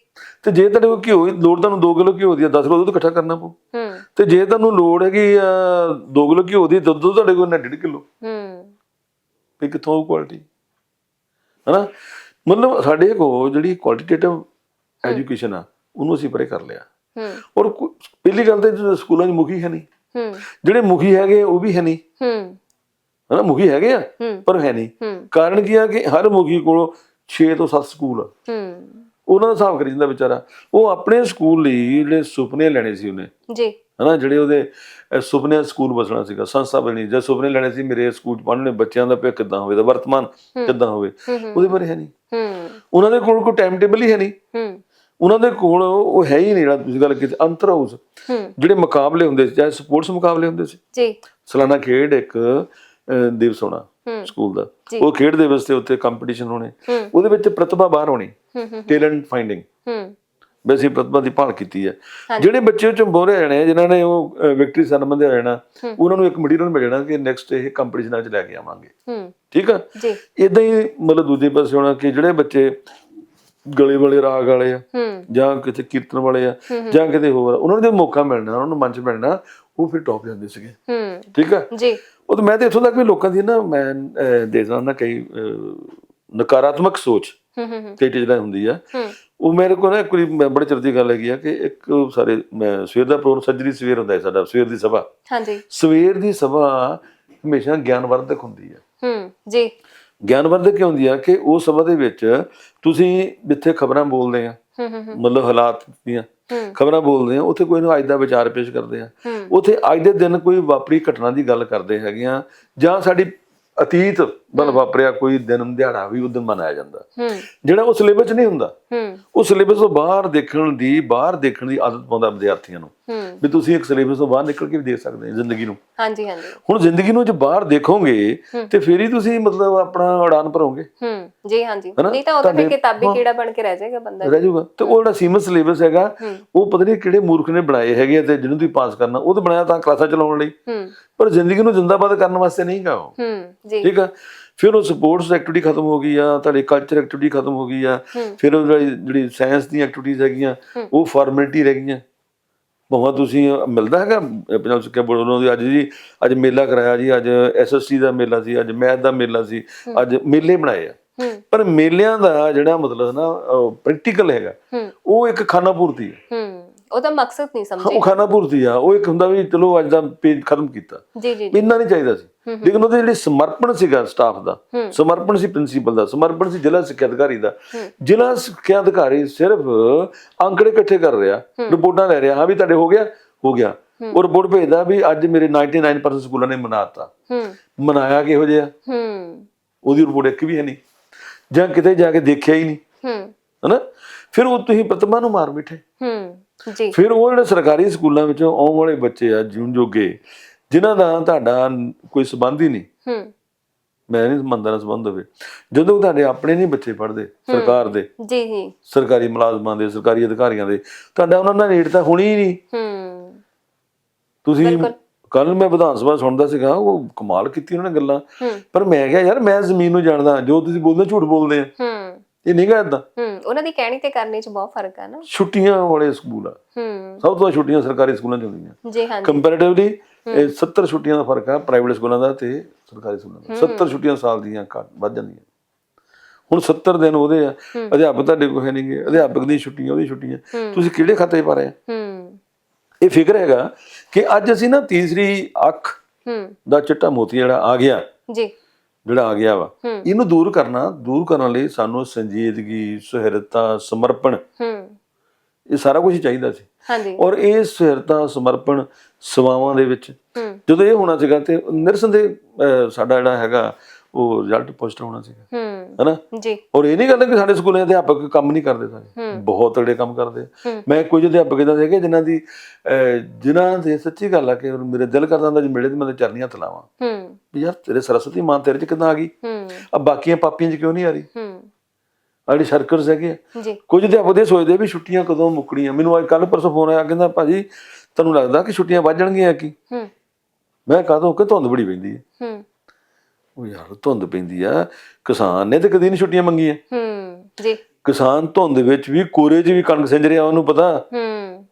ਤੇ ਜੇ ਤੁਹਾਡੇ ਕੋਲ ਘਿਓ ਲੋੜ ਤੁਹਾਨੂੰ 2 ਕਿਲੋ ਘਿਓ ਦੀ ਆ 10 ਕਿਲੋ ਦੁੱਧ ਇਕੱਠਾ ਕਰਨਾ ਪਊ। ਹੂੰ। ਤੇ ਜੇ ਤੁਹਾਨੂੰ ਲੋੜ ਹੈਗੀ ਆ 2 ਕਿਲੋ ਘਿਓ ਦੀ ਦੁੱਧ ਤੁਹਾਡੇ ਕੋਲ ਨਾ 1.5 ਕਿਲੋ। ਹੂੰ। ਵੀ ਕਿੱਥੋਂ ਕੁਆਲਿਟੀ ਹਨਾ? ਮਤਲਬ ਸਾਡੇ ਕੋਲ ਜਿਹੜੀ ਕੁਆਲਿਟੇਟਿਵ ਐਜੂਕੇਸ਼ਨ ਆ ਉਹਨੂੰ ਅਸੀਂ ਪਰੇ ਕਰ ਲਿਆ। ਹੂੰ। ਔਰ ਕੋ- ਪਹਿਲੀ ਗੱਲ ਤੇ ਜਿਹੜੇ ਸਕੂਲਾਂ 'ਚ ਮੁਖੀ ਹੈ ਨਹੀਂ। ਹੂੰ। ਜਿਹੜੇ ਮੁਖੀ ਹੈਗੇ ਉਹ ਵੀ ਹੈ ਨਹੀਂ। ਹੂੰ। ਹਨਾ? ਮੁਖੀ ਹੈਗੇ ਆ ਪਰ ਹੈ ਨਹੀਂ। ਕਾਰਨ ਕੀ ਆ ਕਿ ਹਰ ਮੁਖੀ ਕੋਲ 6 ਤੋਂ 7 ਸਕੂਲ ਆ। ਹੂੰ। ਉਹਨਾਂ ਦਾ ਹਿਸਾਬ ਕਰੀ ਜਾਂਦਾ ਵਿਚਾਰਾ। ਉਹ ਆਪਣੇ ਸਕੂਲ ਲਈ ਜਿਹੜੇ ਸੁਪਨੇ ਲੈਣੇ ਸੀ ਉਹਨੇ। ਜੀ। ਹਨਾ? ਜਿਹੜੇ ਉਹਦੇ ਅਹ, ਸੁਪਨੇ ਸਕੂਲ ਬਸਣਾ ਸੀਗਾ ਸੰਸਥਾ ਬਣੀ। ਜੇ ਸੁਪਨੇ ਲੈਣੇ ਸੀ ਮੇਰੇ ਸਕੂਲ ਪੜ੍ਹਨੇ ਬੱਚਿਆਂ ਦਾ ਭਵਿੱਖ ਕਿੱਦਾਂ ਹੋਵੇ ਦਾ ਵਰਤਮਾਨ ਕਿੱਦਾਂ ਹੋਵੇ ਉਹਦੇ ਬਾਰੇ ਹੈ ਨਹੀਂ। ਉਹਨਾਂ ਦੇ ਕੋਲ ਕੋਈ ਟਾਈਮ ਟੇਬਲ ਹੀ ਹੈ ਨਹੀਂ। ਉਹਨਾਂ ਦੇ ਕੋਲ ਉਹ ਹੈ ਹੀ ਨਹੀਂ ਜਿਹੜਾ ਤੁਸੀਂ ਗੱਲ ਕੀਤੀ ਅੰਤਰ ਹਾਊਸ ਜਿਹੜੇ ਮੁਕਾਬਲੇ ਹੁੰਦੇ ਸੀ ਚਾਹੇ ਸਪੋਰਟਸ ਮੁਕਾਬਲੇ ਹੁੰਦੇ ਸੀ। ਜੀ। ਸਾਲਾਨਾ ਖੇਡ ਇੱਕ ਦਿਵਸ ਹੋਣਾ ਸਕੂਲ ਦਾ। ਉਹ ਖੇਡ ਦਿਵਸ ਤੇ ਉੱਤੇ ਕੰਪੀਟੀਸ਼ਨ ਹੋਣੇ ਉਹਦੇ ਵਿੱਚ ਪ੍ਰਤਿਭਾ ਬਾਹਰ ਹੋਣੀ। ਟੈਲੈਂਟ ਫਾਈਂਡਿੰਗ ਵੈਸੀ ਪ੍ਰਤਿਭਾ ਦੀ ਭਾਲ ਕੀਤੀ ਹੈ। ਜਿਹੜੇ ਬੱਚੇ ਚ ਬੋਰੇ ਜਾਣੇ ਜਿਨ੍ਹਾਂ ਨੇ ਉਹ ਵਿਕਟਰੀ ਸਰਮਨ ਦੇ ਹੋ। ਜਾਣਾ ਉਹਨਾਂ ਨੂੰ ਇੱਕ ਮਟੀਰੀਅਲ ਮਿਲ ਜਾਣਾ ਕਿ ਨੈਕਸਟ ਇਹ ਕੰਪੀਟੀਸ਼ਨਾਂ 'ਚ ਲੈ ਕੇ ਆਵਾਂਗੇ। ਠੀਕ ਆ? ਜੀ। ਇਦਾਂ ਹੀ ਮਤਲਬ ਦੂਜੇ ਪਾਸੇ ਹੋਣਾ ਕਿ ਜਿਹੜੇ ਬੱਚੇ ਗਲੇ ਵਾਲੇ ਰਾਗ ਵਾਲੇ ਆ ਜਾਂ ਕਿਤੇ ਕੀਰਤਨ ਵਾਲੇ ਆ ਜਾਂ ਕਿਤੇ ਹੋਰ ਉਹਨਾਂ ਨੂੰ ਜੇ ਮੌਕਾ ਮਿਲਣਾ ਉਹਨਾਂ ਨੂੰ ਮੰਚ ਮਿਲਣਾ ਉਹ ਫਿਰ ਟੌਪ ਜਾਂਦੇ ਸੀਗੇ। ਠੀਕ ਆ? ਜੀ। ਉਹ ਤਾਂ ਮੈਂ ਤੇ ਇੱਥੋਂ ਤੱਕ ਵੀ ਲੋਕਾਂ ਦੀ ਨਾ ਮੈਂ ਦੇਖਦਾ ਨਾ ਕਈ ਨਕਾਰਾਤਮਕ ਸੋਚ ਕਈ ਟੀਚਰਾਂ ਹੁੰਦੀ ਆ। ਉਹ ਮੇਰੇ ਕੋਲ ਨਾ ਇੱਕ ਵਾਰੀ ਮੈਂ ਬੜੇ ਚਿਰ ਦੀ ਗੱਲ ਹੈਗੀ ਆ ਕਿ ਇੱਕ ਸਾਰੇ ਮੈਂ ਸਵੇਰ ਦਾ ਪ੍ਰੋਗਰਾਮ ਸੱਜਰੀ ਸਵੇਰ ਹੁੰਦਾ ਹੈ ਸਾਡਾ ਸਵੇਰ ਦੀ ਸਭਾ। ਹਾਂਜੀ। ਸਵੇਰ ਦੀ ਸਭਾ ਹਮੇਸ਼ਾ ਗਿਆਨਵਰਧਕ ਹੁੰਦੀ ਹੈ ਹੂੰ ਜੀ। ਗਿਆਨਵਰਧਕ ਕਿਉਂ ਹੁੰਦੀ ਆ ਕਿ ਉਹ ਸਭਾ ਦੇ ਵਿੱਚ ਤੁਸੀਂ ਜਿੱਥੇ ਖਬਰਾਂ ਬੋਲਦੇ ਆ ਮਤਲਬ ਹਾਲਾਤ ਦੀਆਂ ਖਬਰਾਂ ਬੋਲਦੇ ਆ ਉੱਥੇ ਕੋਈ ਨਾ ਅੱਜ ਦਾ ਵਿਚਾਰ ਪੇਸ਼ ਕਰਦੇ ਆ। ਉੱਥੇ ਅੱਜ ਦੇ ਦਿਨ ਕੋਈ ਵਾਪਰੀ ਘਟਨਾ ਦੀ ਗੱਲ ਕਰਦੇ ਹੈਗੇ ਆ ਜਾਂ ਸਾਡੀ ਅਤੀਤ ਵੱਲ ਵਾਪਰਿਆ ਕੋਈ ਦਿਨ ਦਿਹਾੜਾ ਵੀ ਉਹ ਦਿਨ ਮਨਾਇਆ ਜਾਂਦਾ। ਜਿਹੜਾ ਉਹ ਸਿਲੇਬਸ 'ਚ ਨਹੀਂ ਹੁੰਦਾ। ਉਹ ਸਿਲੇਬਸ ਤੋਂ ਬਾਹਰ ਦੇਖਣ ਦੀ ਬਾਹਰ ਦੇਖਣ ਦੀ ਆਦਤ ਪਾਉਂਦਾ ਵਿਦਿਆਰਥੀਆਂ ਨੂੰ। ਵੀ ਤੁਸੀਂ ਇੱਕ ਸਿਲੇਬਸ ਤੋਂ ਬਾਹਰ ਨਿਕਲ ਕੇ ਵੀ ਦੇਖ ਸਕਦੇ ਹੋ ਜ਼ਿੰਦਗੀ ਨੂੰ। ਹਾਂਜੀ ਹਾਂਜੀ। ਹੁਣ ਜ਼ਿੰਦਗੀ ਨੂੰ ਜੇ ਬਾਹਰ ਦੇਖੋਗੇ ਤੇ ਫਿਰ ਹੀ ਤੁਸੀਂ ਮਤਲਬ ਆਪਣਾ ਉਡਾਨ ਭਰੋਗੇ। ਹੂੰ ਜੀ ਹਾਂਜੀ? ਨਹੀਂ ਤਾਂ ਉਹ ਤਾਂ ਫਿਰ ਕਿਤਾਬੀ। ਕੀੜਾ ਬਣ ਕੇ ਰਹਿ ਜਾਏਗਾ ਬੰਦਾ। ਰਹਿ ਜਾਊਗਾ। ਤੇ ਉਹ ਜਿਹੜਾ ਸੀਮਤ ਸਿਲੇਬਸ ਹੈਗਾ ਉਹ ਪਤਾ ਨਹੀਂ ਕਿਹੜੇ ਮੂਰਖ ਨੇ ਬਣਾਏ ਹੈਗੇ ਤੇ ਜਿਹਨੂੰ ਤੁਸੀਂ ਪਾਸ ਕਰਨਾ ਉਹ ਤਾਂ ਬਣਾਇਆ ਤਾਂ ਕਲਾਸਾਂ ਚਲਾਉਣ ਲਈ। ਹੂੰ। ਪਰ ਜ਼ਿੰਦਗੀ ਨੂੰ ਜ਼ਿੰਦਾਬਾਦ ਕਰਨ ਵਾਸਤੇ ਨਹੀਂ ਗਾ ਉਹ। ਹੂੰ ਜੀ। ਠੀਕ ਆ? ਫਿਰ ਉਹ ਸਪੋਰਟਸ ਐਕਟੀਵਿਟੀ ਖਤਮ ਹੋ ਗਈ ਆ ਤੁਹਾਡੀ ਕਲਚਰ ਐਕਟੀਵਿਟੀ ਖਤਮ ਹੋ ਗਈ ਆ। ਫਿਰ ਉਹ ਜਿਹੜੀ ਜਿਹੜੀ ਸਾਇੰਸ ਦੀਆਂ ਐਕਟੀਵਿਟੀਜ਼ ਹੈਗੀਆਂ ਉਹ ਫਾਰਮੈਲਿਟੀ ਰਹਿ ਗਈਆਂ। ਭਾਵੇਂ ਤੁਸੀਂ ਮਿਲਦਾ ਹੈਗਾ ਪੰਜਾਬ ਸਿੱਖਿਆ ਬੋਰਡ ਵੱਲੋਂ ਦੀ ਅੱਜ ਜੀ ਅੱਜ ਮੇਲਾ ਕਰਾਇਆ ਜੀ ਅੱਜ ਐਸਐਸਟੀ ਦਾ ਮੇਲਾ ਸੀ ਅੱਜ ਮੈਥ ਦਾ ਮੇਲਾ ਸੀ ਅੱਜ ਮੇਲੇ ਬਣਾਏ ਆ। ਪਰ ਮੇਲਿਆਂ ਦਾ ਜਿਹੜਾ ਮਤਲਬ ਨਾ ਪ੍ਰੈਕਟੀਕਲ ਹੈਗਾ ਉਹ ਇੱਕ ਖਾਨਾ ਪੂਰਤੀ ਹੈ ਹੂੰ ਉਹਦਾ ਮਕਸਦ ਨਹੀਂ ਸਮਝੇ। ਉਹ ਖਾਨਾ ਪੂਰਤੀ ਆ ਉਹ ਇੱਕ ਹੁੰਦਾ ਵੀ ਚਲੋ ਅੱਜ ਦਾ ਪੇਜ ਖਤਮ ਕੀਤਾ। ਜੀ ਜੀ। ਇੰਨਾ ਨਹੀਂ ਚਾਹੀਦਾ ਸੀ। ਲੇਕਿਨ ਉਹਦੇ ਜਿਹੜੇ ਸਮਰਪਣ ਸੀਗਾ ਸਟਾਫ ਦਾ। ਸਮਰਪਣ ਸੀ ਪ੍ਰਿੰਸੀਪਲ ਦਾ ਸਮਰਪਣ ਸੀ ਜ਼ਿਲ੍ਹਾ ਸਿੱਖਿਆ ਅਧਿਕਾਰੀ ਦਾ। ਜ਼ਿਲ੍ਹਾ ਸਿੱਖਿਆ ਅਧਿਕਾਰੀ ਸਿਰਫ ਅੰਕੜੇ ਇਕੱਠੇ ਕਰ ਰਿਹਾ ਰਿਪੋਰਟਾਂ ਲੈ ਰਿਹਾ ਹਾਂ ਵੀ ਤੁਹਾਡੇ ਹੋ ਗਿਆ ਹੋ ਗਿਆ। ਉਹ ਰਿਪੋਰਟ ਭੇਜਦਾ ਵੀ ਅੱਜ ਮੇਰੇ 99% ਸਕੂਲਾਂ ਨੇ ਮਨਾਤਾ ਮਨਾਇਆ ਕਿਹੋ ਜਿਹਾ? ਹੂੰ। ਉਹਦੀ ਰਿਪੋਰਟ ਇੱਕ ਵੀ ਹੈ ਨਹੀਂ। ਜਾਂ ਕਿਤੇ ਜਾ ਕੇ ਦੇਖਿਆ ਹੀ ਨਹੀਂ। ਹੂੰ। ਹਨਾ? ਫਿਰ ਉਹ ਤੁਸੀਂ ਪ੍ਰਤਿਭਾ ਨੂੰ ਮਾਰ ਬਿਠੇ। ਹੂੰ। ਜੀ। ਫਿਰ ਉਹ ਜਿਹੜੇ ਸਰਕਾਰੀ ਸਕੂਲਾਂ ਵਿੱਚੋਂ ਆਉਣ ਵਾਲੇ ਬੱਚੇ ਆ ਜੂਨ ਜੋਗੇ ਜਿਨ੍ਹਾਂ ਦਾ ਤੁਹਾਡਾ ਕੋਈ ਸਬੰਧ ਹੀ ਨਹੀਂ ਹੂੰ। ਮੈਂ ਨਹੀਂ ਮੰਨਦਾ ਨਾ ਸੰਬੰਧ ਹੋਵੇ। ਜਦੋਂ ਤੁਹਾਡੇ ਆਪਣੇ ਨਹੀਂ ਬੱਚੇ ਪੜ੍ਹਦੇ ਸਰਕਾਰ ਦੇ ਜੀ ਜੀ। ਸਰਕਾਰੀ ਮੁਲਾਜ਼ਮਾਂ ਦੇ ਸਰਕਾਰੀ ਅਧਿਕਾਰੀਆਂ ਦੇ ਤੁਹਾਡਾ ਉਹਨਾਂ ਨਾਲ ਨੇੜਤਾ ਹੋਣੀ ਹੀ ਨਹੀਂ। ਹੂੰ। ਤੁਸੀਂ। ਕੱਲ ਮੈਂ ਵਿਧਾਨ ਸਭਾ ਸੁਣਦਾ ਸੀਗਾ ਉਹ ਕਮਾਲ ਕੀਤੀ ਉਹਨਾਂ ਨੇ ਗੱਲਾਂ। ਪਰ ਮੈਂ ਕਿਹਾ ਯਾਰ ਮੈਂ ਜ਼ਮੀਨ ਨੂੰ ਜਾਣਦਾ ਜੋ ਤੁਸੀਂ ਬੋਲਦੇ ਝੂਠ ਬੋਲਦੇ ਆ। ਹੂੰ। ਇਹ ਨਹੀਂ ਗਾ ਏਦਾਂ। ਹੂੰ ਉਹਨਾਂ ਦੀ ਕਹਿਣੀ ਤੇ ਕਰਨੀ ਚ ਬਹੁਤ ਫ਼ਰਕ ਹੈ ਨਾ। ਛੁੱਟੀਆਂ ਵਾਲੇ ਸਕੂਲ ਆ। ਹੂੰ। ਸਭ ਤੋਂ ਛੁੱਟੀਆਂ ਸਰਕਾਰੀ ਸਕੂਲਾਂ 'ਚ ਹੁੰਦੀਆਂ। ਜੀ ਹਾਂਜੀ। ਕੰਪੈਰੀਟਿਵਲੀ ਇਹ 70 ਛੁੱਟੀਆਂ ਦਾ ਫ਼ਰਕ ਆ ਪ੍ਰਾਈਵੇਟ ਸਕੂਲਾਂ ਦਾ ਤੇ ਸਰਕਾਰੀ ਸਕੂਲਾਂ ਦਾ। 70 ਛੁੱਟੀਆਂ ਸਾਲ ਦੀਆਂ ਘੱਟ ਵੱਧ ਜਾਂਦੀਆਂ। ਹੁਣ 70 ਦਿਨ ਉਹਦੇ ਆ। ਅਧਿਆਪਕ ਤੁਹਾਡੇ ਕੋਲ ਹੈ ਨਹੀਂਗੇ। ਅਧਿਆਪਕ ਦੀਆਂ ਛੁੱਟੀਆਂ ਉਹਦੀ ਛੁੱਟੀਆਂ। ਤੁਸੀਂ ਕਿਹੜੇ ਖਾਤੇ ਪਾ ਰਹੇ ਆ? ਹੂੰ। ਇਹ ਫਿਕਰ ਹੈਗਾ ਕਿ ਅੱਜ ਅਸੀਂ ਨਾ ਤੀਸਰੀ ਅੱਖ ਹੂੰ। ਦਾ ਚਿੱਟਾ ਮੋਤੀ ਜਿਹੜਾ ਆ ਗਿਆ। ਜੀ। ਜਿਹੜਾ ਆ ਗਿਆ ਵਾ। ਇਹਨੂੰ ਦੂਰ ਕਰਨਾ ਦੂਰ ਕਰਨ ਲਈ ਸਾਨੂੰ ਸੰਜੀਦਗੀ ਸੁਹਿਰਦਤਾ ਸਮਰਪਣ ਇਹ ਸਾਰਾ ਕੁਝ ਚਾਹੀਦਾ ਸੀ। ਹਾਂਜੀ। ਔਰ ਇਹ ਸੁਹਿਰਦਤਾ ਸਮਰਪਣ ਸੇਵਾਵਾਂ ਦੇ ਵਿੱਚ ਜਦੋਂ ਇਹ ਹੋਣਾ ਸੀਗਾ ਤੇ ਨਿਰਸੰਦੇਹ ਅਹ, ਸਾਡਾ ਜਿਹੜਾ ਹੈਗਾ ਉਹ ਰਿਜ਼ਲਟ ਪੋਸਟ ਹੋਣਾ ਸੀਗਾ। ਹੈਨਾ? ਜੀ। ਔਰ ਇਹ ਨਹੀਂ ਗੱਲ ਕਿ ਸਾਡੇ ਸਕੂਲਾਂ ਦੇ ਅਧਿਆਪਕ ਕੰਮ ਨਹੀਂ ਕਰਦੇ ਸਾਰੇ। ਬਹੁਤ ਤਗੜੇ ਕੰਮ ਕਰਦੇ। ਮੈਂ ਕੁਝ ਅਧਿਆਪਕ ਇਦਾਂ ਦੇ ਕਿ ਜਿਨ੍ਹਾਂ ਦੀ ਜਿਨ੍ਹਾਂ ਦੇ ਸੱਚੀ ਗੱਲ ਆ ਕਿ ਮੇਰੇ ਦਿਲ ਕਰਦਾ ਹੁੰਦਾ ਜੇ ਮਿਲੇ ਤੇ ਮੈਂ ਚਰਨੀਆਂ ਹੱਥ ਲਾਵਾਂ ਹੂੰ ਯਾਰ ਤੇਰੇ ਸਰਸਵਤੀ ਮਾਂ ਤੇਰੇ ਚ ਕਿੱਦਾਂ ਆ ਗਈ? ਹੂੰ। ਆ ਬਾਕੀਆਂ ਪਾਪੀਆਂ ਚ ਕਿਉਂ ਨਹੀਂ ਆ ਰਹੀ? ਹੂੰ ਆ ਜਿਹੜੀ ਸਰਕਲਸ ਹੈਗੇ ਆ। ਕੁਝ ਅਧਿਆਪਕ ਦੇ ਸੋਚਦੇ ਵੀ ਛੁੱਟੀਆਂ ਕਦੋਂ ਮੁੱਕਣੀਆਂ। ਮੈਨੂੰ ਅੱਜ ਕੱਲ ਪਰਸੋਂ ਫੋਨ ਆਇਆ ਕਹਿੰਦਾ ਭਾਜੀ ਤੁਹਾਨੂੰ ਲੱਗਦਾ ਕਿ ਛੁੱਟੀਆਂ ਵੱਧ ਜਾਣਗੀਆਂ ਕੀ? ਹੂੰ। ਮੈਂ ਕਹਦਾ ਕਿ ਧੁੰਦ ਬੜੀ ਪੈਂਦੀ ਹੈ? ਹੂੰ। ਉਹ ਯਾਰ ਧੁੰਦ ਪੈਂਦੀ ਆ। ਕਿਸਾਨ ਨੇ ਤੇ ਕਦੀ ਨਹੀਂ ਛੁੱਟੀਆਂ ਮੰਗੀਆਂ। ਹੂੰ ਜੀ। ਕਿਸਾਨ ਧੁੰਦ ਵਿੱਚ ਵੀ ਕੋਰੇ 'ਚ ਵੀ ਕਣਕ ਸਿੰਜ ਰਿਹਾ ਉਹਨੂੰ ਪਤਾ? ਹੂੰ।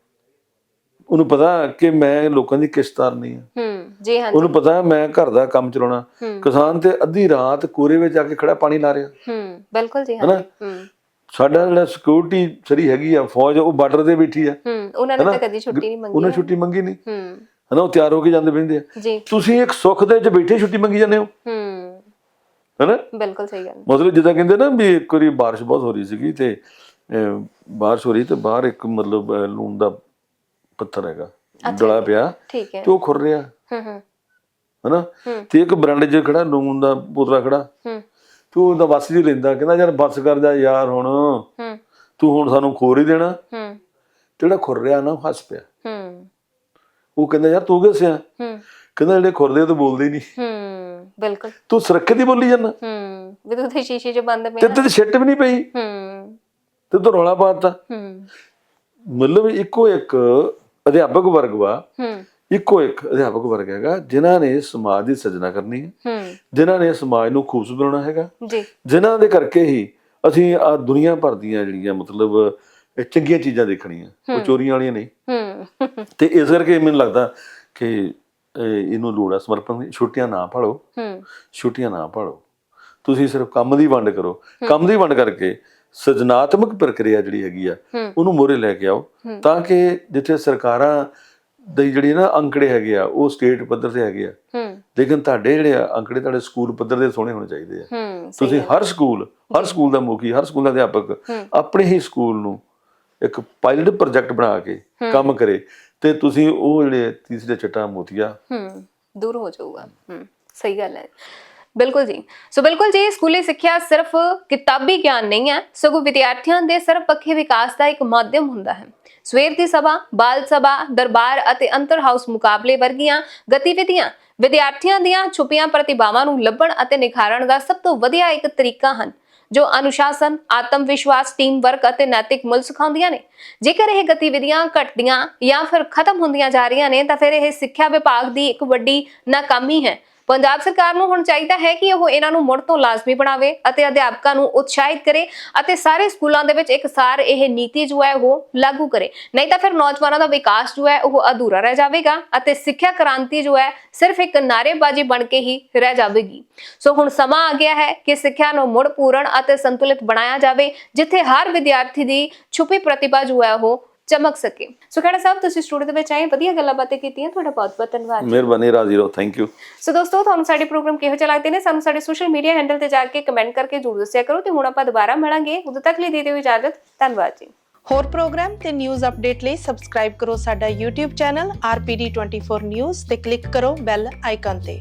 ਉਹਨੂੰ ਪਤਾ ਕਿ ਮੈਂ ਲੋਕਾਂ ਦੀ ਕਿਸ਼ਤ ਤਾਰਨੀ ਆ। ਹੂੰ। ਜੀ ਹਾਂਜੀ ਉਹਨੂੰ ਪਤਾ ਹੈ ਮੈਂ ਘਰ ਦਾ ਕੰਮ ਚਲਾਉਣਾ। ਹੂੰ। ਕਿਸਾਨ ਤੇ ਅੱਧੀ ਰਾਤ ਕੋਰੇ ਵਿੱਚ ਆ ਕੇ ਖੜਾ ਪਾਣੀ ਲਾ ਰਿਹਾ। ਹੂੰ ਬਿਲਕੁਲ ਜੀ? ਹਾਂਜੀ ਹੂੰ। ਸਾਡਾ ਜਿਹੜਾ ਸਿਕਿਉਰਿਟੀ ਸਰੀ ਹੈਗੀ ਆ ਫੌਜ ਉਹ ਬਾਰਡਰ ਤੇ ਬੈਠੀ ਆ। ਹੂੰ ਉਹਨਾਂ ਨੇ? ਤਾਂ ਕਦੀ ਛੁੱਟੀ ਨਹੀਂ ਮੰਗੀ ਉਹਨੇ ਛੁੱਟੀ ਮੰਗੀ ਨਹੀਂ। ਹੂੰ। ਹਨਾ? ਉਹ ਤਿਆਰ ਹੋ ਕੇ ਜਾਂਦੇ ਬਹਿੰਦੇ ਆ। ਜੀ। ਤੁਸੀਂ ਇੱਕ ਸੁੱਖ ਦੇ ਵਿੱਚ ਬੈਠੇ ਛੁੱਟੀ ਮੰਗੀ ਜਾਂਦੇ ਹੋ। ਹੂੰ। ਹਨਾ? ਬਿਲਕੁਲ ਸਹੀ ਗੱਲ। ਮਤਲਬ ਜਿੱਦਾਂ ਕਹਿੰਦੇ ਨਾ ਵੀ ਇੱਕ ਵਾਰੀ ਬਾਰਿਸ਼ ਬਹੁਤ ਹੋ ਰਹੀ ਸੀਗੀ ਤੇ ਬਾਰਿਸ਼ ਹੋ ਰਹੀ ਤੇ ਬਾਹਰ ਇੱਕ ਮਤਲਬ ਲੂਣ ਦਾ ਪੱਥਰ ਹੈਗਾ। ਡਲਾ ਪਿਆ ਠੀਕ ਹੈ। ਤੇ ਉਹ ਖੁਰ ਰਿਹਾ। ਹੂੰ ਹੂੰ। ਹਨਾ। ਤੇ ਇੱਕ ਬਰਾਂਡੇ 'ਚ ਖੜਾ ਲੂਣ ਦਾ ਪੋਤਰਾ ਖੜਾ। ਹੂੰ। ਤੇ ਉਹਦਾ ਬੱਸ ਜੀ ਲੈਂਦਾ ਕਹਿੰਦਾ ਯਾਰ ਬੱਸ ਕਰ ਜਾ ਯਾਰ ਹੁਣ। ਹੂੰ। ਤੂੰ ਹੁਣ ਸਾਨੂੰ ਖੋਰ ਹੀ ਦੇਣਾ। ਹੂੰ। ਤੇ ਜਿਹੜਾ ਖੁਰ ਰਿਹਾ ਨਾ ਉਹ ਹੱਸ ਪਿਆ। ਹੂੰ। ਉਹ ਕਹਿੰਦਾ ਯਾਰ ਤੂੰ ਕਿਸ ਆ ਹੂੰ। ਕਹਿੰਦਾ ਜਿਹੜੇ ਖੁਰਦੇ ਉਹ ਤਾਂ ਬੋਲਦੇ ਨਹੀਂ। ਹੂੰ ਬਿਲਕੁਲ। ਤੂੰ ਸੁਰੱਖਿਅਤ ਹੀ ਬੋਲੀ ਜਾਂਦਾ। ਹੂੰ ਵੀ ਤੂੰ ਤੇ ਸ਼ੀਸ਼ੇ 'ਚ ਬੰਦ ਤੇ ਪਿਆ। ਤੇ ਛਿੱਟ ਵੀ ਨਹੀਂ ਪਈ। ਹੂੰ। ਤੇ ਤੂੰ ਰੌਲਾ ਪਾਤਾ ਹੂੰ। ਮਤਲਬ ਇੱਕੋ ਇੱਕ ਅਧਿਆਪਕ ਵਰਗ ਵਾ। ਹੂੰ। ਇੱਕੋ ਇੱਕ ਅਧਿਆਪਕ ਵਰਗ ਹੈਗਾ ਜਿਨ੍ਹਾਂ ਨੇ ਸਮਾਜ ਦੀ ਸਿਰਜਣਾ ਕਰਨੀ ਹੈ ਜਿਨ੍ਹਾਂ ਨੇ ਸਮਾਜ ਨੂੰ ਖੂਬਸੂਰਤ ਬਣਾਉਣਾ ਹੈਗਾ। ਜਿਨ੍ਹਾਂ ਦੇ ਕਰਕੇ ਹੀ ਅਸੀਂ ਆ ਦੁਨੀਆ ਭਰ ਦੀਆਂ ਜਿਹੜੀਆਂ ਮਤਲਬ ਚੰਗੀਆਂ ਚੀਜ਼ਾਂ ਦੇਖਣੀਆਂ ਉਹ ਚੋਰੀਆਂ ਵਾਲੀਆਂ ਨਹੀਂ। ਤੇ ਇਸ ਕਰਕੇ ਮੈਨੂੰ ਲੱਗਦਾ ਕਿ ਇਹ- ਇਹਨੂੰ ਲੋੜ ਆ ਸਮਰਪਣ ਦੀ। ਛੁੱਟੀਆਂ ਨਾ ਪਾਲੋ ਛੁੱਟੀਆਂ ਨਾ ਪਾਲੋ ਤੁਸੀਂ ਸਿਰਫ ਕੰਮ ਦੀ ਵੰਡ ਕਰੋ। ਕੰਮ ਦੀ ਵੰਡ ਕਰਕੇ ਸਿਰਜਣਾਤਮਕ ਪ੍ਰਕਿਰਿਆ ਜਿਹੜੀ ਹੈਗੀ ਆ। ਉਹਨੂੰ ਮੋਰੇ ਲੈ ਕੇ ਆਓ ਤਾਂ ਕਿ ਜਿੱਥੇ ਸਰਕਾਰਾਂ ਦੇ ਜਿਹੜੀ ਨਾ ਅੰਕੜੇ ਹੈਗੇ ਆ ਉਹ ਸਟੇਟ ਪੱਧਰ ਤੇ ਹੈਗੇ ਆ। ਹੂੰ। ਲੇਕਿਨ ਤੁਹਾਡੇ ਜਿਹੜੇ ਆ ਅੰਕੜੇ ਤੁਹਾਡੇ ਸਕੂਲ ਪੱਧਰ ਦੇ ਸੋਹਣੇ ਹੋਣੇ ਚਾਹੀਦੇ ਆ। ਤੁਸੀਂ ਹਰ ਸਕੂਲ ਹਰ ਸਕੂਲ ਦਾ ਮੁਖੀ ਹਰ ਸਕੂਲ ਦਾ ਅਧਿਆਪਕ ਆਪਣੇ ਹੀ ਸਕੂਲ ਨੂੰ ਇੱਕ ਪਾਇਲਟ ਪ੍ਰੋਜੈਕਟ ਬਣਾ ਕੇ ਕੰਮ ਕਰੇ ਤੇ ਤੁਸੀਂ ਉਹ ਜਿਹੜੇ ਤੀਸਰੇ ਚਟਾ ਮੋਤੀਆ ਹੂੰ ਦੂਰ ਹੋ ਜਾਊਗਾ। ਹੂੰ ਸਹੀ ਗੱਲ ਹੈ। ਬਿਲਕੁਲ ਜੀ। ਸੋ ਬਿਲਕੁਲ ਜੀ, ਸਕੂਲੀ ਸਿੱਖਿਆ ਸਿਰਫ ਕਿਤਾਬੀ ਗਿਆਨ ਨਹੀਂ ਹੈ, ਸਗੋਂ ਵਿਦਿਆਰਥੀਆਂ ਦੇ ਸਰਬਪੱਖੀ ਵਿਕਾਸ ਦਾ ਇੱਕ ਮਾਧਿਅਮ ਹੁੰਦਾ ਹੈ। ਸਵੇਰ ਦੀ ਸਭਾ, ਬਾਲ ਸਭਾ, ਦਰਬਾਰ ਅਤੇ ਅੰਤਰ ਹਾਊਸ ਮੁਕਾਬਲੇ ਵਰਗੀਆਂ ਗਤੀਵਿਧੀਆਂ ਵਿਦਿਆਰਥੀਆਂ ਦੀਆਂ ਛੁਪੀਆਂ ਪ੍ਰਤਿਭਾਵਾਂ ਨੂੰ ਲੱਭਣ ਅਤੇ ਨਿਖਾਰਨ ਦਾ ਸਭ ਤੋਂ ਵਧੀਆ ਇੱਕ ਤਰੀਕਾ ਹਨ, ਜੋ ਅਨੁਸ਼ਾਸਨ ਆਤਮ ਵਿਸ਼ਵਾਸ ਟੀਮ ਵਰਕ ਅਤੇ ਨੈਤਿਕ ਮੁੱਲ ਸਿਖਾਉਂਦੀਆਂ ਨੇ। ਜੇਕਰ ਇਹ ਗਤੀਵਿਧੀਆਂ ਘਟਦੀਆਂ ਜਾਂ ਫਿਰ ਖਤਮ ਹੁੰਦੀਆਂ ਜਾ ਰਹੀਆਂ ਨੇ, ਤਾਂ ਫਿਰ ਇਹ ਸਿੱਖਿਆ ਵਿਭਾਗ ਦੀ ਇੱਕ ਵੱਡੀ ਨਾਕਾਮੀ ਹੈ। ਪੰਜਾਬ ਸਰਕਾਰ ਨੂੰ ਹੁਣ ਚਾਹੀਦਾ ਹੈ ਕਿ ਉਹ ਇਹਨਾਂ ਨੂੰ ਮੁੜ ਤੋਂ ਲਾਜ਼ਮੀ ਬਣਾਵੇ ਅਤੇ ਅਧਿਆਪਕਾਂ ਨੂੰ ਉਤਸ਼ਾਹਿਤ ਕਰੇ ਅਤੇ ਸਾਰੇ ਸਕੂਲਾਂ ਦੇ ਵਿੱਚ ਇੱਕ ਇਹ ਨੀਤੀ ਜੋ ਹੈ ਉਹ ਲਾਗੂ ਕਰੇ। ਨਹੀਂ ਤਾਂ ਫਿਰ ਨੌਜਵਾਨਾਂ ਦਾ ਵਿਕਾਸ ਜੋ ਹੈ ਉਹ ਅਧੂਰਾ ਰਹਿ ਜਾਵੇਗਾ ਅਤੇ ਸਿੱਖਿਆ ਕ੍ਰਾਂਤੀ ਜੋ ਹੈ ਸਿਰਫ ਇੱਕ ਨਾਅਰੇਬਾਜ਼ੀ ਬਣ ਕੇ ਹੀ ਰਹਿ ਜਾਵੇਗੀ। ਸੋ ਹੁਣ ਸਮਾਂ ਆ ਗਿਆ ਹੈ ਕਿ ਸਿੱਖਿਆ ਨੂੰ ਮੁੜ ਪੂਰਨ ਅਤੇ ਸੰਤੁਲਿਤ ਬਣਾਇਆ ਜਾਵੇ, ਜਿੱਥੇ ਹਰ ਵਿਦਿਆਰਥੀ ਦੀ ਛੁਪੀ ਪ੍ਰਤਿਭਾ ਜੋ ਹੈ ਉਹ ਚਮਕ ਸਕੇ। ਸੋ ਖੜਾ ਸਾਹਿਬ ਤੁਸੀਂ ਸਟੂਡੀਓ ਦੇ ਵਿੱਚ ਆਏ ਵਧੀਆ ਗੱਲਾਂ ਬਾਤਾਂ ਕੀਤੀਆਂ ਤੁਹਾਡਾ ਬਹੁਤ ਬਹੁਤ ਧੰਨਵਾਦ। ਮਿਹਰਬਾਨੀ ਰਾਜ਼ੀ ਰਹੋ ਥੈਂਕ ਯੂ ਸੋ ਦੋਸਤੋ ਤੁਹਾਨੂੰ ਸਾਡੇ ਪ੍ਰੋਗਰਾਮ ਕਿਹੋ ਜਿਹੇ ਲੱਗਦੇ ਨੇ ਸਾਨੂੰ ਸਾਡੇ ਸੋਸ਼ਲ ਮੀਡੀਆ ਹੈਂਡਲ ਤੇ ਜਾ ਕੇ ਕਮੈਂਟ ਕਰਕੇ ਜ਼ਰੂਰ ਦੱਸਿਆ ਕਰੋ ਤੇ ਹੁਣ ਆਪਾਂ ਦੁਬਾਰਾ ਮਿਲਾਂਗੇ। ਉਦੋਂ ਤੱਕ ਲਈ ਦੇ ਦਿਓ ਇਜਾਜ਼ਤ ਧੰਨਵਾਦ ਜੀ। ਹੋਰ ਪ੍ਰੋਗਰਾਮ ਤੇ ਨਿਊਜ਼ ਅਪਡੇਟ ਲਈ ਸਬਸਕ੍ਰਾਈਬ ਕਰੋ ਸਾਡਾ YouTube ਚੈਨਲ RPD24 News ਤੇ ਕਲਿੱਕ ਕਰੋ ਬੈਲ ਆਈਕਨ ਤੇ।